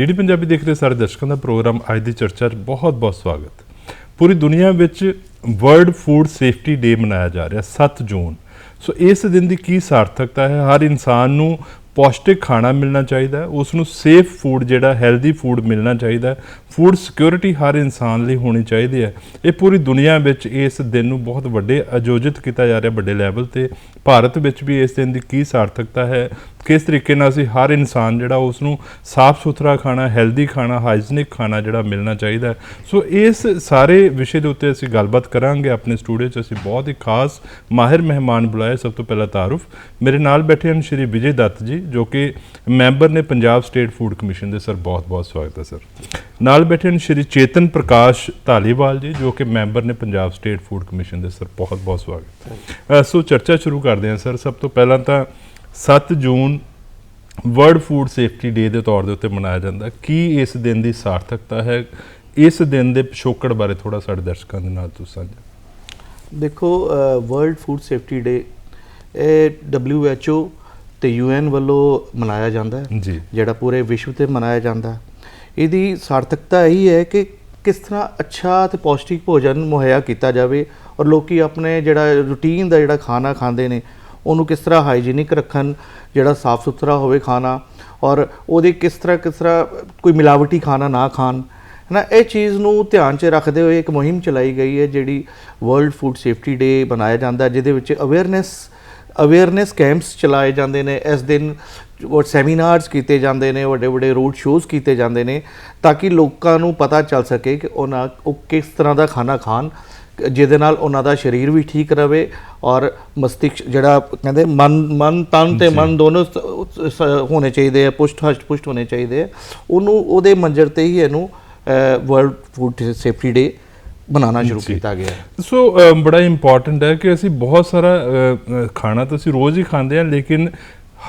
DD Punjabi ਦੇਖ ਰਹੇ ਸਾਰੇ ਦਰਸ਼ਕਾਂ ਦਾ ਪ੍ਰੋਗਰਾਮ ਅੱਜ ਦੀ ਚਰਚਾ 'ਚ ਬਹੁਤ-ਬਹੁਤ ਸਵਾਗਤ। ਪੂਰੀ ਦੁਨੀਆ ਵਿੱਚ ਵਰਲਡ ਫੂਡ ਸੇਫਟੀ ਡੇ ਮਨਾਇਆ ਜਾ ਰਿਹਾ 7 ਜੂਨ। ਸੋ ਇਸ ਦਿਨ ਦੀ ਕੀ ਸਾਰਥਕਤਾ ਹੈ? ਹਰ ਇਨਸਾਨ ਨੂੰ ਪੌਸ਼ਟਿਕ ਖਾਣਾ ਮਿਲਣਾ ਚਾਹੀਦਾ ਹੈ, ਉਸ ਨੂੰ ਸੇਫ ਫੂਡ ਜਿਹੜਾ ਹੈਲਦੀ ਫੂਡ ਮਿਲਣਾ ਚਾਹੀਦਾ ਫੂਡ ਸਿਕਿਉਰਿਟੀ ਹਰ ਇਨਸਾਨ ਲਈ ਹੋਣੀ ਚਾਹੀਦੀ ਹੈ। ਇਹ ਪੂਰੀ ਦੁਨੀਆ ਵਿੱਚ ਇਸ ਦਿਨ ਨੂੰ ਬਹੁਤ ਵੱਡੇ ਆਯੋਜਿਤ ਕੀਤਾ ਜਾ ਰਿਹਾ, ਵੱਡੇ ਲੈਵਲ ਤੇ। ਭਾਰਤ ਵਿੱਚ ਵੀ ਇਸ ਦਿਨ ਦੀ ਕੀ ਸਾਰਥਕਤਾ ਹੈ? ਕਿਸ ਤਰੀਕੇ ਨਾਲ ਅਸੀਂ ਹਰ ਇਨਸਾਨ ਜਿਹੜਾ ਉਸ ਨੂੰ ਸਾਫ਼ ਸੁਥਰਾ ਖਾਣਾ ਹੈਲਦੀ ਖਾਣਾ ਹਾਈਜੀਨਿਕ ਖਾਣਾ ਜਿਹੜਾ ਮਿਲਣਾ ਚਾਹੀਦਾ ਸੋ ਇਸ ਸਾਰੇ ਵਿਸ਼ੇ ਦੇ ਉੱਤੇ ਅਸੀਂ ਗੱਲਬਾਤ ਕਰਾਂਗੇ। ਆਪਣੇ ਸਟੂਡੀਓ 'ਚ ਅਸੀਂ ਬਹੁਤ ਹੀ ਖਾਸ ਮਾਹਿਰ ਮਹਿਮਾਨ ਬੁਲਾਏ। ਸਭ ਤੋਂ ਪਹਿਲਾਂ ਤਾਰਫ। ਮੇਰੇ ਨਾਲ ਬੈਠੇ ਹਨ ਸ਼੍ਰੀ ਵਿਜੇ ਦੱਤ ਜੀ, ਜੋ ਕਿ ਮੈਂਬਰ ਨੇ ਪੰਜਾਬ ਸਟੇਟ ਫੂਡ ਕਮਿਸ਼ਨ ਦੇ। ਸਰ, ਬਹੁਤ ਬਹੁਤ ਸਵਾਗਤ ਹੈ, ਸਰ। ਨਾਲ ਬੈਠੇ ਹਨ ਸ਼੍ਰੀ ਚੇਤਨ ਪ੍ਰਕਾਸ਼ ਧਾਲੀਵਾਲ ਜੀ, ਜੋ ਕਿ ਮੈਂਬਰ ਨੇ ਪੰਜਾਬ ਸਟੇਟ ਫੂਡ ਕਮਿਸ਼ਨ ਦੇ। ਸਰ, ਬਹੁਤ ਬਹੁਤ ਸਵਾਗਤ ਸੋ ਚਰਚਾ ਸ਼ੁਰੂ ਕਰਦੇ ਹਾਂ, ਸਰ। ਸਭ ਤੋਂ ਪਹਿਲਾਂ ਤਾਂ 7 June world food safety day ਦੇ ਤੌਰ ਦੇ ਉੱਤੇ ਮਨਾਇਆ ਜਾਂਦਾ। ਕੀ ਇਸ ਦਿਨ ਦੀ ਸਾਰਥਕਤਾ ਹੈ? ਇਸ ਦਿਨ ਦੇ ਪਿਛੋਕੜ ਬਾਰੇ ਥੋੜਾ ਸਾਡੇ ਦਰਸ਼ਕਾਂ ਦੇ ਨਾਲ ਤੁਸੀਂ ਸਾਂਝਾ। ਦੇਖੋ ਵਰਲਡ ਫੂਡ ਸੇਫਟੀ ਡੇ ਇਹ WHO ਤੇ UN ਵੱਲੋਂ ਮਨਾਇਆ ਜਾਂਦਾ ਹੈ ਜਿਹੜਾ ਪੂਰੇ ਵਿਸ਼ਵ ਤੇ ਮਨਾਇਆ ਜਾਂਦਾ ਹੈ। ਇਹਦੀ ਸਾਰਥਕਤਾ ਇਹੀ ਹੈ ਕਿ ਕਿਸ ਤਰ੍ਹਾਂ ਅੱਛਾ ਤੇ ਪੌਸ਼ਟਿਕ ਭੋਜਨ ਮੁਹੱਈਆ ਕੀਤਾ ਜਾਵੇ ਔਰ ਲੋਕੀ ਆਪਣੇ ਜਿਹੜਾ ਰੂਟੀਨ ਦਾ ਜਿਹੜਾ ਖਾਣਾ ਖਾਂਦੇ ਨੇ ਉਹਨੂੰ ਕਿਸ ਤਰ੍ਹਾਂ ਹਾਈਜੀਨਿਕ ਰੱਖਣ, ਜਿਹੜਾ ਸਾਫ਼ ਸੁਥਰਾ ਹੋਵੇ ਖਾਣਾ ਔਰ ਉਹਦੇ ਕਿਸ ਤਰ੍ਹਾਂ ਕਿਸ ਤਰ੍ਹਾਂ ਕੋਈ ਮਿਲਾਵਟੀ ਖਾਣਾ ਨਾ ਖਾਣ ਨਾ ਇਹ ਚੀਜ਼ ਨੂੰ ਧਿਆਨ 'ਚ ਰੱਖਦੇ ਹੋਏ ਇੱਕ ਮੁਹਿੰਮ ਚਲਾਈ ਗਈ ਹੈ ਜਿਹੜੀ ਵਰਲਡ ਫੂਡ ਸੇਫਟੀ ਡੇ ਬਣਾਇਆ ਜਾਂਦਾ ਜਿਹਦੇ ਵਿੱਚ ਅਵੇਅਰਨੈਸ ਅਵੇਅਰਨੈਸ ਕੈਂਪਸ ਚਲਾਏ ਜਾਂਦੇ ਨੇ। ਇਸ ਦਿਨ ਉਹ ਸੈਮੀਨਾਰਸ ਕੀਤੇ ਜਾਂਦੇ ਨੇ, ਵੱਡੇ ਵੱਡੇ ਰੋਡ ਸ਼ੋਜ਼ ਕੀਤੇ ਜਾਂਦੇ ਨੇ, ਤਾਂ ਕਿ ਲੋਕਾਂ ਨੂੰ ਪਤਾ ਚੱਲ ਸਕੇ ਕਿ ਉਹਨਾਂ, ਉਹ ਕਿਸ ਤਰ੍ਹਾਂ ਦਾ ਖਾਣਾ ਖਾਣ ਜਿਹਦੇ ਨਾਲ ਉਹਨਾਂ ਦਾ ਸਰੀਰ ਵੀ ਠੀਕ ਰਵੇ ਔਰ ਮਸਤਿਸ਼ਕ ਜਿਹੜਾ ਕਹਿੰਦੇ ਮਨ ਮਨ ਤਨ ਤੇ ਮਨ ਦੋਨੋਂ ਹੋਣੇ ਚਾਹੀਦੇ ਆ ਪੁਸ਼ਟ ਹਸ਼ਟ ਪੁਸ਼ਟ ਹੋਣੇ ਚਾਹੀਦੇ ਆ। ਉਹਨੂੰ ਉਹਦੇ ਮੰਜ਼ਰ ਤੇ ਹੀ ਇਹਨੂੰ ਵਰਲਡ ਫੂਡ ਸੇਫਟੀ ਡੇ ਬਣਾਉਣਾ ਸ਼ੁਰੂ। ਕੀਤਾ ਗਿਆ। ਸੋ ਬੜਾ ਇੰਪੋਰਟੈਂਟ ਹੈ ਕਿ ਅਸੀਂ ਬਹੁਤ ਸਾਰਾ ਖਾਣਾ ਤਾਂ ਅਸੀਂ ਰੋਜ਼ ਹੀ ਖਾਂਦੇ ਹਾਂ ਲੇਕਿਨ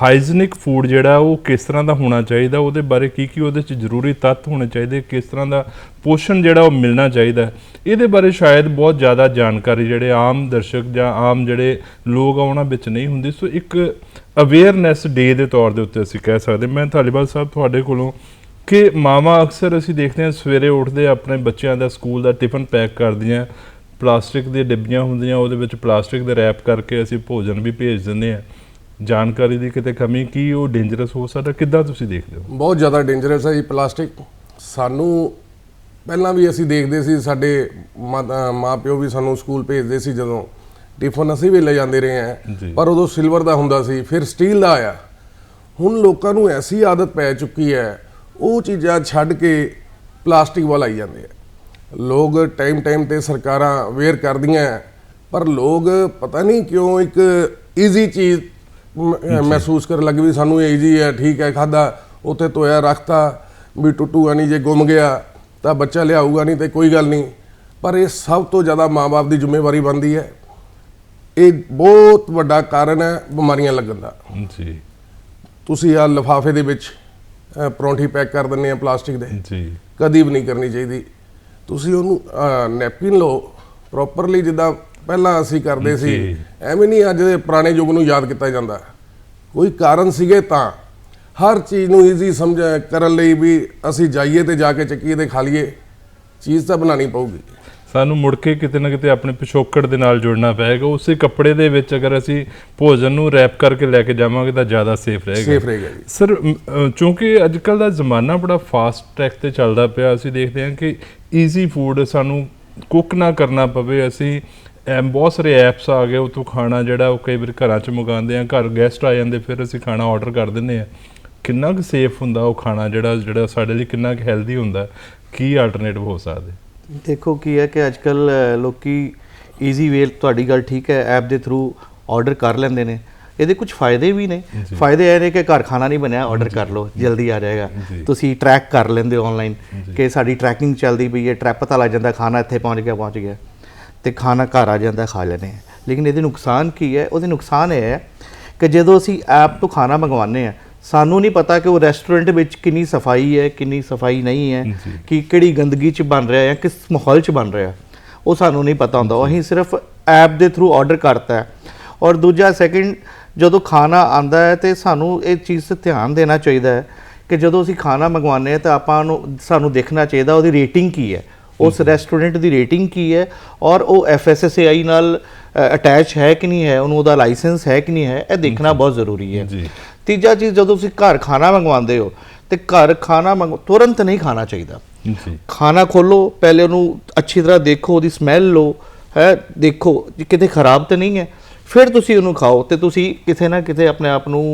ਹਾਈਜੀਨਿਕ ਫੂਡ ਜਿਹੜਾ ਉਹ ਕਿਸ ਤਰ੍ਹਾਂ ਦਾ ਹੋਣਾ ਚਾਹੀਦਾ, ਉਹਦੇ ਬਾਰੇ ਕੀ ਕੀ ਉਹਦੇ ਚ ਜ਼ਰੂਰੀ ਤੱਤ ਹੋਣੇ ਚਾਹੀਦੇ, ਕਿਸ ਤਰ੍ਹਾਂ ਦਾ ਪੋਸ਼ਣ ਜਿਹੜਾ ਉਹ ਮਿਲਣਾ ਚਾਹੀਦਾ। ਇਹਦੇ ਬਾਰੇ ਸ਼ਾਇਦ ਬਹੁਤ ਜ਼ਿਆਦਾ ਜਾਣਕਾਰੀ ਜਿਹੜੇ ਆਮ ਦਰਸ਼ਕ ਜਾਂ ਆਮ ਜਿਹੜੇ ਲੋਕ ਆ ਉਹਨਾਂ ਵਿੱਚ ਨਹੀਂ ਹੁੰਦੀ। ਸੋ ਇੱਕ ਅਵੇਅਰਨੈਸ ਡੇ ਦੇ ਤੌਰ ਦੇ ਉੱਤੇ ਅਸੀਂ ਕਹਿ ਸਕਦੇ ਮੈਂ ਧਾਲੀਵਾਲ ਸਾਹਿਬ ਤੁਹਾਡੇ ਕੋਲੋਂ ਕਿ ਮਾਵਾਂ ਅਕਸਰ ਅਸੀਂ ਦੇਖਦੇ ਹਾਂ, ਸਵੇਰੇ ਉੱਠਦੇ ਆਪਣੇ ਬੱਚਿਆਂ ਦਾ ਸਕੂਲ ਦਾ ਟਿਫਨ ਪੈਕ ਕਰਦੀਆਂ, ਪਲਾਸਟਿਕ ਦੀਆਂ ਡਿੱਬੀਆਂ ਹੁੰਦੀਆਂ, ਉਹਦੇ ਵਿੱਚ ਪਲਾਸਟਿਕ ਦੇ ਰੈਪ ਕਰਕੇ ਅਸੀਂ ਭੋਜਨ ਵੀ ਭੇਜ ਦਿੰਦੇ ਆ ਜਾਣਕਾਰੀ ਦੀ ਕਿਤੇ ਕਮੀ ਕੀ ਉਹ ਡੇਂਜਰਸ ਹੋ ਸਕਦਾ? ਕਿੱਦਾਂ ਤੁਸੀਂ ਦੇਖਦੇ ਹੋ? ਬਹੁਤ ਜ਼ਿਆਦਾ ਡੇਂਜਰਸ ਹੈ ਜੀ ਪਲਾਸਟਿਕ। ਸਾਨੂੰ ਪਹਿਲਾਂ ਵੀ ਅਸੀਂ ਦੇਖਦੇ ਸੀ ਸਾਡੇ ਮਾਂ ਪਿਓ ਵੀ ਸਾਨੂੰ ਸਕੂਲ ਭੇਜਦੇ ਸੀ ਜਦੋਂ ਟਿਫਨ ਅਸੀਂ ਵੀ ਲੈ ਜਾਂਦੇ ਰਹੇ। ਹਾਂ। ਪਰ ਉਦੋਂ ਸਿਲਵਰ ਦਾ ਹੁੰਦਾ ਸੀ ਫਿਰ ਸਟੀਲ ਦਾ ਆਇਆ। ਹੁਣ ਲੋਕਾਂ ਨੂੰ ਐਸੀ ਆਦਤ ਪੈ ਚੁੱਕੀ ਹੈ ਉਹ ਚੀਜ਼ਾਂ ਛੱਡ ਕੇ ਪਲਾਸਟਿਕ ਵੱਲ ਆਈ ਜਾਂਦੇ ਆ ਲੋਕ ਟਾਈਮ ਟਾਈਮ ਤੇ ਸਰਕਾਰਾਂ ਅਵੇਅਰ ਕਰਦੀਆਂ ਪਰ ਲੋਕ ਪਤਾ ਨਹੀਂ ਕਿਉਂ ਇੱਕ ਈਜ਼ੀ ਚੀਜ਼ ਮਹਿਸੂਸ ਕਰਨ ਲੱਗੇ ਵੀ ਸਾਨੂੰ ਇਹ ਈਜ਼ੀ ਹੈ ਠੀਕ ਹੈ ਖਾਦਾ ਉੱਥੇ ਧੋਇਆ ਰੱਖਤਾ ਵੀ ਟੁੱਟੂਗਾ ਨਹੀਂ ਜੇ ਗੁੰਮ ਗਿਆ ਤਾਂ ਬੱਚਾ ਲਿਆਊਗਾ ਨਹੀਂ ਤੇ ਕੋਈ ਗੱਲ ਨਹੀਂ। ਪਰ ਇਹ ਸਭ ਤੋਂ ਜ਼ਿਆਦਾ ਮਾਪੇ ਦੀ ਜ਼ਿੰਮੇਵਾਰੀ ਬਣਦੀ ਹੈ। ਇਹ ਬਹੁਤ ਵੱਡਾ ਕਾਰਨ ਹੈ ਬਿਮਾਰੀਆਂ ਲੱਗਣ ਦਾ। ਜੀ। ਤੁਸੀਂ ਆ ਲਿਫਾਫੇ ਦੇ ਵਿੱਚ ਪਰੌਂਠੀ ਪੈਕ ਕਰ ਦਿੰਦੇ ਆ ਪਲਾਸਟਿਕ ਦੇ। ਜੀ। ਕਦੀ ਵੀ ਨਹੀਂ ਕਰਨੀ ਚਾਹੀਦੀ। ਤੁਸੀਂ ਉਹਨੂੰ ਨੈਪਕਿਨ ਲਓ ਪ੍ਰੋਪਰਲੀ ਜਿੱਦਾਂ ਪਹਿਲਾਂ ਅਸੀਂ ਕਰਦੇ ਸੀ। ਐਵੇਂ ਨਹੀਂ ਅੱਜ ਦੇ ਪੁਰਾਣੇ ਯੁੱਗ ਨੂੰ ਯਾਦ ਕੀਤਾ ਜਾਂਦਾ। ਕੋਈ ਕਾਰਨ ਸੀਗੇ ਤਾਂ ਹਰ ਚੀਜ਼ ਨੂੰ ਈਜ਼ੀ ਸਮਝ ਕਰਨ ਲਈ ਵੀ ਅਸੀਂ ਜਾਈਏ ਤੇ ਜਾ ਕੇ ਚੱਕੀਏ ਤੇ ਖਾ ਲਈਏ ਚੀਜ਼ ਤਾਂ ਬਣਾਣੀ ਪਊਗੀ। ਸਾਨੂੰ ਮੁੜ ਕੇ ਕਿਤੇ ਨਾ ਕਿਤੇ ਆਪਣੇ ਪਿਛੋਕੜ ਦੇ ਨਾਲ ਜੁੜਨਾ ਪਏਗਾ ਉਸੇ ਕੱਪੜੇ ਦੇ ਵਿੱਚ ਅਗਰ ਅਸੀਂ ਭੋਜਨ ਨੂੰ ਰੈਪ ਕਰਕੇ ਲੈ ਕੇ ਜਾਵਾਂਗੇ ਤਾਂ ਜ਼ਿਆਦਾ ਸੇਫ ਰਹੇਗਾ। ਸੇਫ ਰਹੇਗਾ ਜੀ। ਸਰ ਚੂੰਕਿ ਅੱਜ ਕੱਲ ਦਾ ਜ਼ਮਾਨਾ ਬੜਾ ਫਾਸਟ ਟਰੈਕ ਤੇ ਚੱਲਦਾ ਪਿਆ ਅਸੀਂ ਦੇਖਦੇ ਹਾਂ ਕਿ ਈਜ਼ੀ ਫੂਡ ਸਾਨੂੰ ਕੁੱਕ ਨਾ ਕਰਨਾ ਪਵੇ ਅਸੀਂ ਐਮ ਬਹੁਤ ਸਾਰੇ ਐਪਸ ਆ ਗਏ ਉਤੋਂ ਖਾਣਾ ਜਿਹੜਾ ਉਹ ਕਈ ਵਾਰ ਘਰਾਂ 'ਚ ਮੰਗਾਉਂਦੇ ਆ ਘਰ ਗੈਸਟ ਆ ਜਾਂਦੇ ਫਿਰ ਅਸੀਂ ਖਾਣਾ ਆਰਡਰ ਕਰ ਦਿੰਦੇ ਆ। ਕਿੰਨਾ ਕੁ ਸੇਫ ਹੁੰਦਾ ਉਹ ਖਾਣਾ ਜਿਹੜਾ ਜਿਹੜਾ ਸਾਡੇ ਲਈ ਕਿੰਨਾ ਕੁ ਹੈਲਦੀ ਹੁੰਦਾ ਕੀ ਆਲਟਰਨੇਟਿਵ ਹੋ ਸਕਦੇ? ਦੇਖੋ ਕੀ ਹੈ ਕਿ ਅੱਜਕੱਲ ਲੋਕੀ ਈਜ਼ੀ ਵੇ ਤੁਹਾਡੀ ਗੱਲ ਠੀਕ ਹੈ ਐਪ ਦੇ ਥਰੂ ਆਰਡਰ ਕਰ ਲੈਂਦੇ ਨੇ। ਇਹਦੇ ਕੁਝ ਫਾਇਦੇ ਵੀ ਨੇ। ਫਾਇਦੇ ਇਹ ਨੇ ਕਿ ਘਰ ਖਾਣਾ ਨਹੀਂ ਬਣਿਆ ਆਰਡਰ ਕਰ ਲਓ ਜਲਦੀ ਆ ਜਾਏਗਾ। ਤੁਸੀਂ ਟਰੈਕ ਕਰ ਲੈਂਦੇ ਹੋ ਆਨਲਾਈਨ। ਕਿ ਸਾਡੀ ਟਰੈਕਿੰਗ ਚੱਲਦੀ ਪਈ ਹੈ ਟਰੈਪ ਪਤਾ ਲੱਗ ਜਾਂਦਾ ਖਾਣਾ ਇੱਥੇ ਪਹੁੰਚ ਗਿਆ ਪਹੁੰਚ ਗਿਆ। ਤੇ ਖਾਣਾ ਘਰ ਆ ਜਾਂਦਾ ਖਾ ਲੈਂਦੇ ਹਾਂ। ਲੇਕਿਨ ਇਹਦੇ ਨੁਕਸਾਨ ਕੀ ਹੈ? ਉਹਦੇ ਨੁਕਸਾਨ ਇਹ ਹੈ ਕਿ ਜਦੋਂ ਅਸੀਂ ਐਪ ਤੋਂ ਖਾਣਾ ਮੰਗਵਾਉਂਦੇ ਆ ਸਾਨੂੰ ਨਹੀਂ ਪਤਾ ਕਿ ਉਹ ਰੈਸਟੋਰੈਂਟ ਵਿੱਚ ਕਿੰਨੀ ਸਫ਼ਾਈ ਹੈ ਕਿੰਨੀ ਸਫ਼ਾਈ ਨਹੀਂ ਹੈ। ਕਿ ਕਿਹੜੀ ਗੰਦਗੀ ਚ ਬਣ ਰਿਹਾ ਹੈ ਕਿਸ ਮਾਹੌਲ ਚ ਬਣ ਰਿਹਾ। ਉਹ ਸਾਨੂੰ ਨਹੀਂ ਪਤਾ ਹੁੰਦਾ। ਅਸੀਂ ਸਿਰਫ ਐਪ ਦੇ ਥਰੂ ਆਰਡਰ ਕਰਤਾ ਹੈ। ਔਰ ਦੂਜਾ ਸੈਕਿੰਡ ਜਦੋਂ ਖਾਣਾ ਆਂਦਾ ਹੈ ਤੇ ਸਾਨੂੰ ਇਹ ਚੀਜ਼ ਤੇ ਧਿਆਨ ਦੇਣਾ ਚਾਹੀਦਾ ਹੈ ਕਿ ਜਦੋਂ ਅਸੀਂ ਖਾਣਾ ਮੰਗਵਾਉਂਦੇ ਹਾਂ ਤਾਂ ਆਪਾਂ ਨੂੰ ਸਾਨੂੰ ਦੇਖਣਾ ਚਾਹੀਦਾ ਉਹਦੀ ਰੇਟਿੰਗ ਕੀ ਹੈ। ਉਸ ਰੈਸਟੋਰੈਂਟ ਦੀ ਰੇਟਿੰਗ ਕੀ ਹੈ ਔਰ ਉਹ FSSAI ਨਾਲ ਅਟੈਚ ਹੈ ਕਿ ਨਹੀਂ ਹੈ ਉਹਨੂੰ ਉਹਦਾ ਲਾਇਸੈਂਸ ਹੈ ਕਿ ਨਹੀਂ ਹੈ ਇਹ ਦੇਖਣਾ ਬਹੁਤ ਜ਼ਰੂਰੀ ਹੈ। ਜੀ। ਤੀਜਾ ਚੀਜ਼ ਜਦੋਂ ਤੁਸੀਂ ਘਰ ਖਾਣਾ ਮੰਗਵਾਉਂਦੇ ਹੋ ਤੇ ਘਰ ਖਾਣਾ ਮੰਗ ਤੁਰੰਤ ਨਹੀਂ ਖਾਣਾ ਚਾਹੀਦਾ। ਜੀ। ਖਾਣਾ ਖੋਲੋ ਪਹਿਲੇ ਉਹਨੂੰ ਅੱਛੀ ਤਰ੍ਹਾਂ ਦੇਖੋ ਉਹਦੀ ਸਮੈਲ ਲਓ ਹੈ ਦੇਖੋ ਕਿਤੇ ਖਰਾਬ ਤਾਂ ਨਹੀਂ ਹੈ। ਫਿਰ ਤੁਸੀਂ ਉਹਨੂੰ ਖਾਓ ਤੇ ਤੁਸੀਂ ਕਿਤੇ ਨਾ ਕਿਤੇ ਆਪਣੇ ਆਪ ਨੂੰ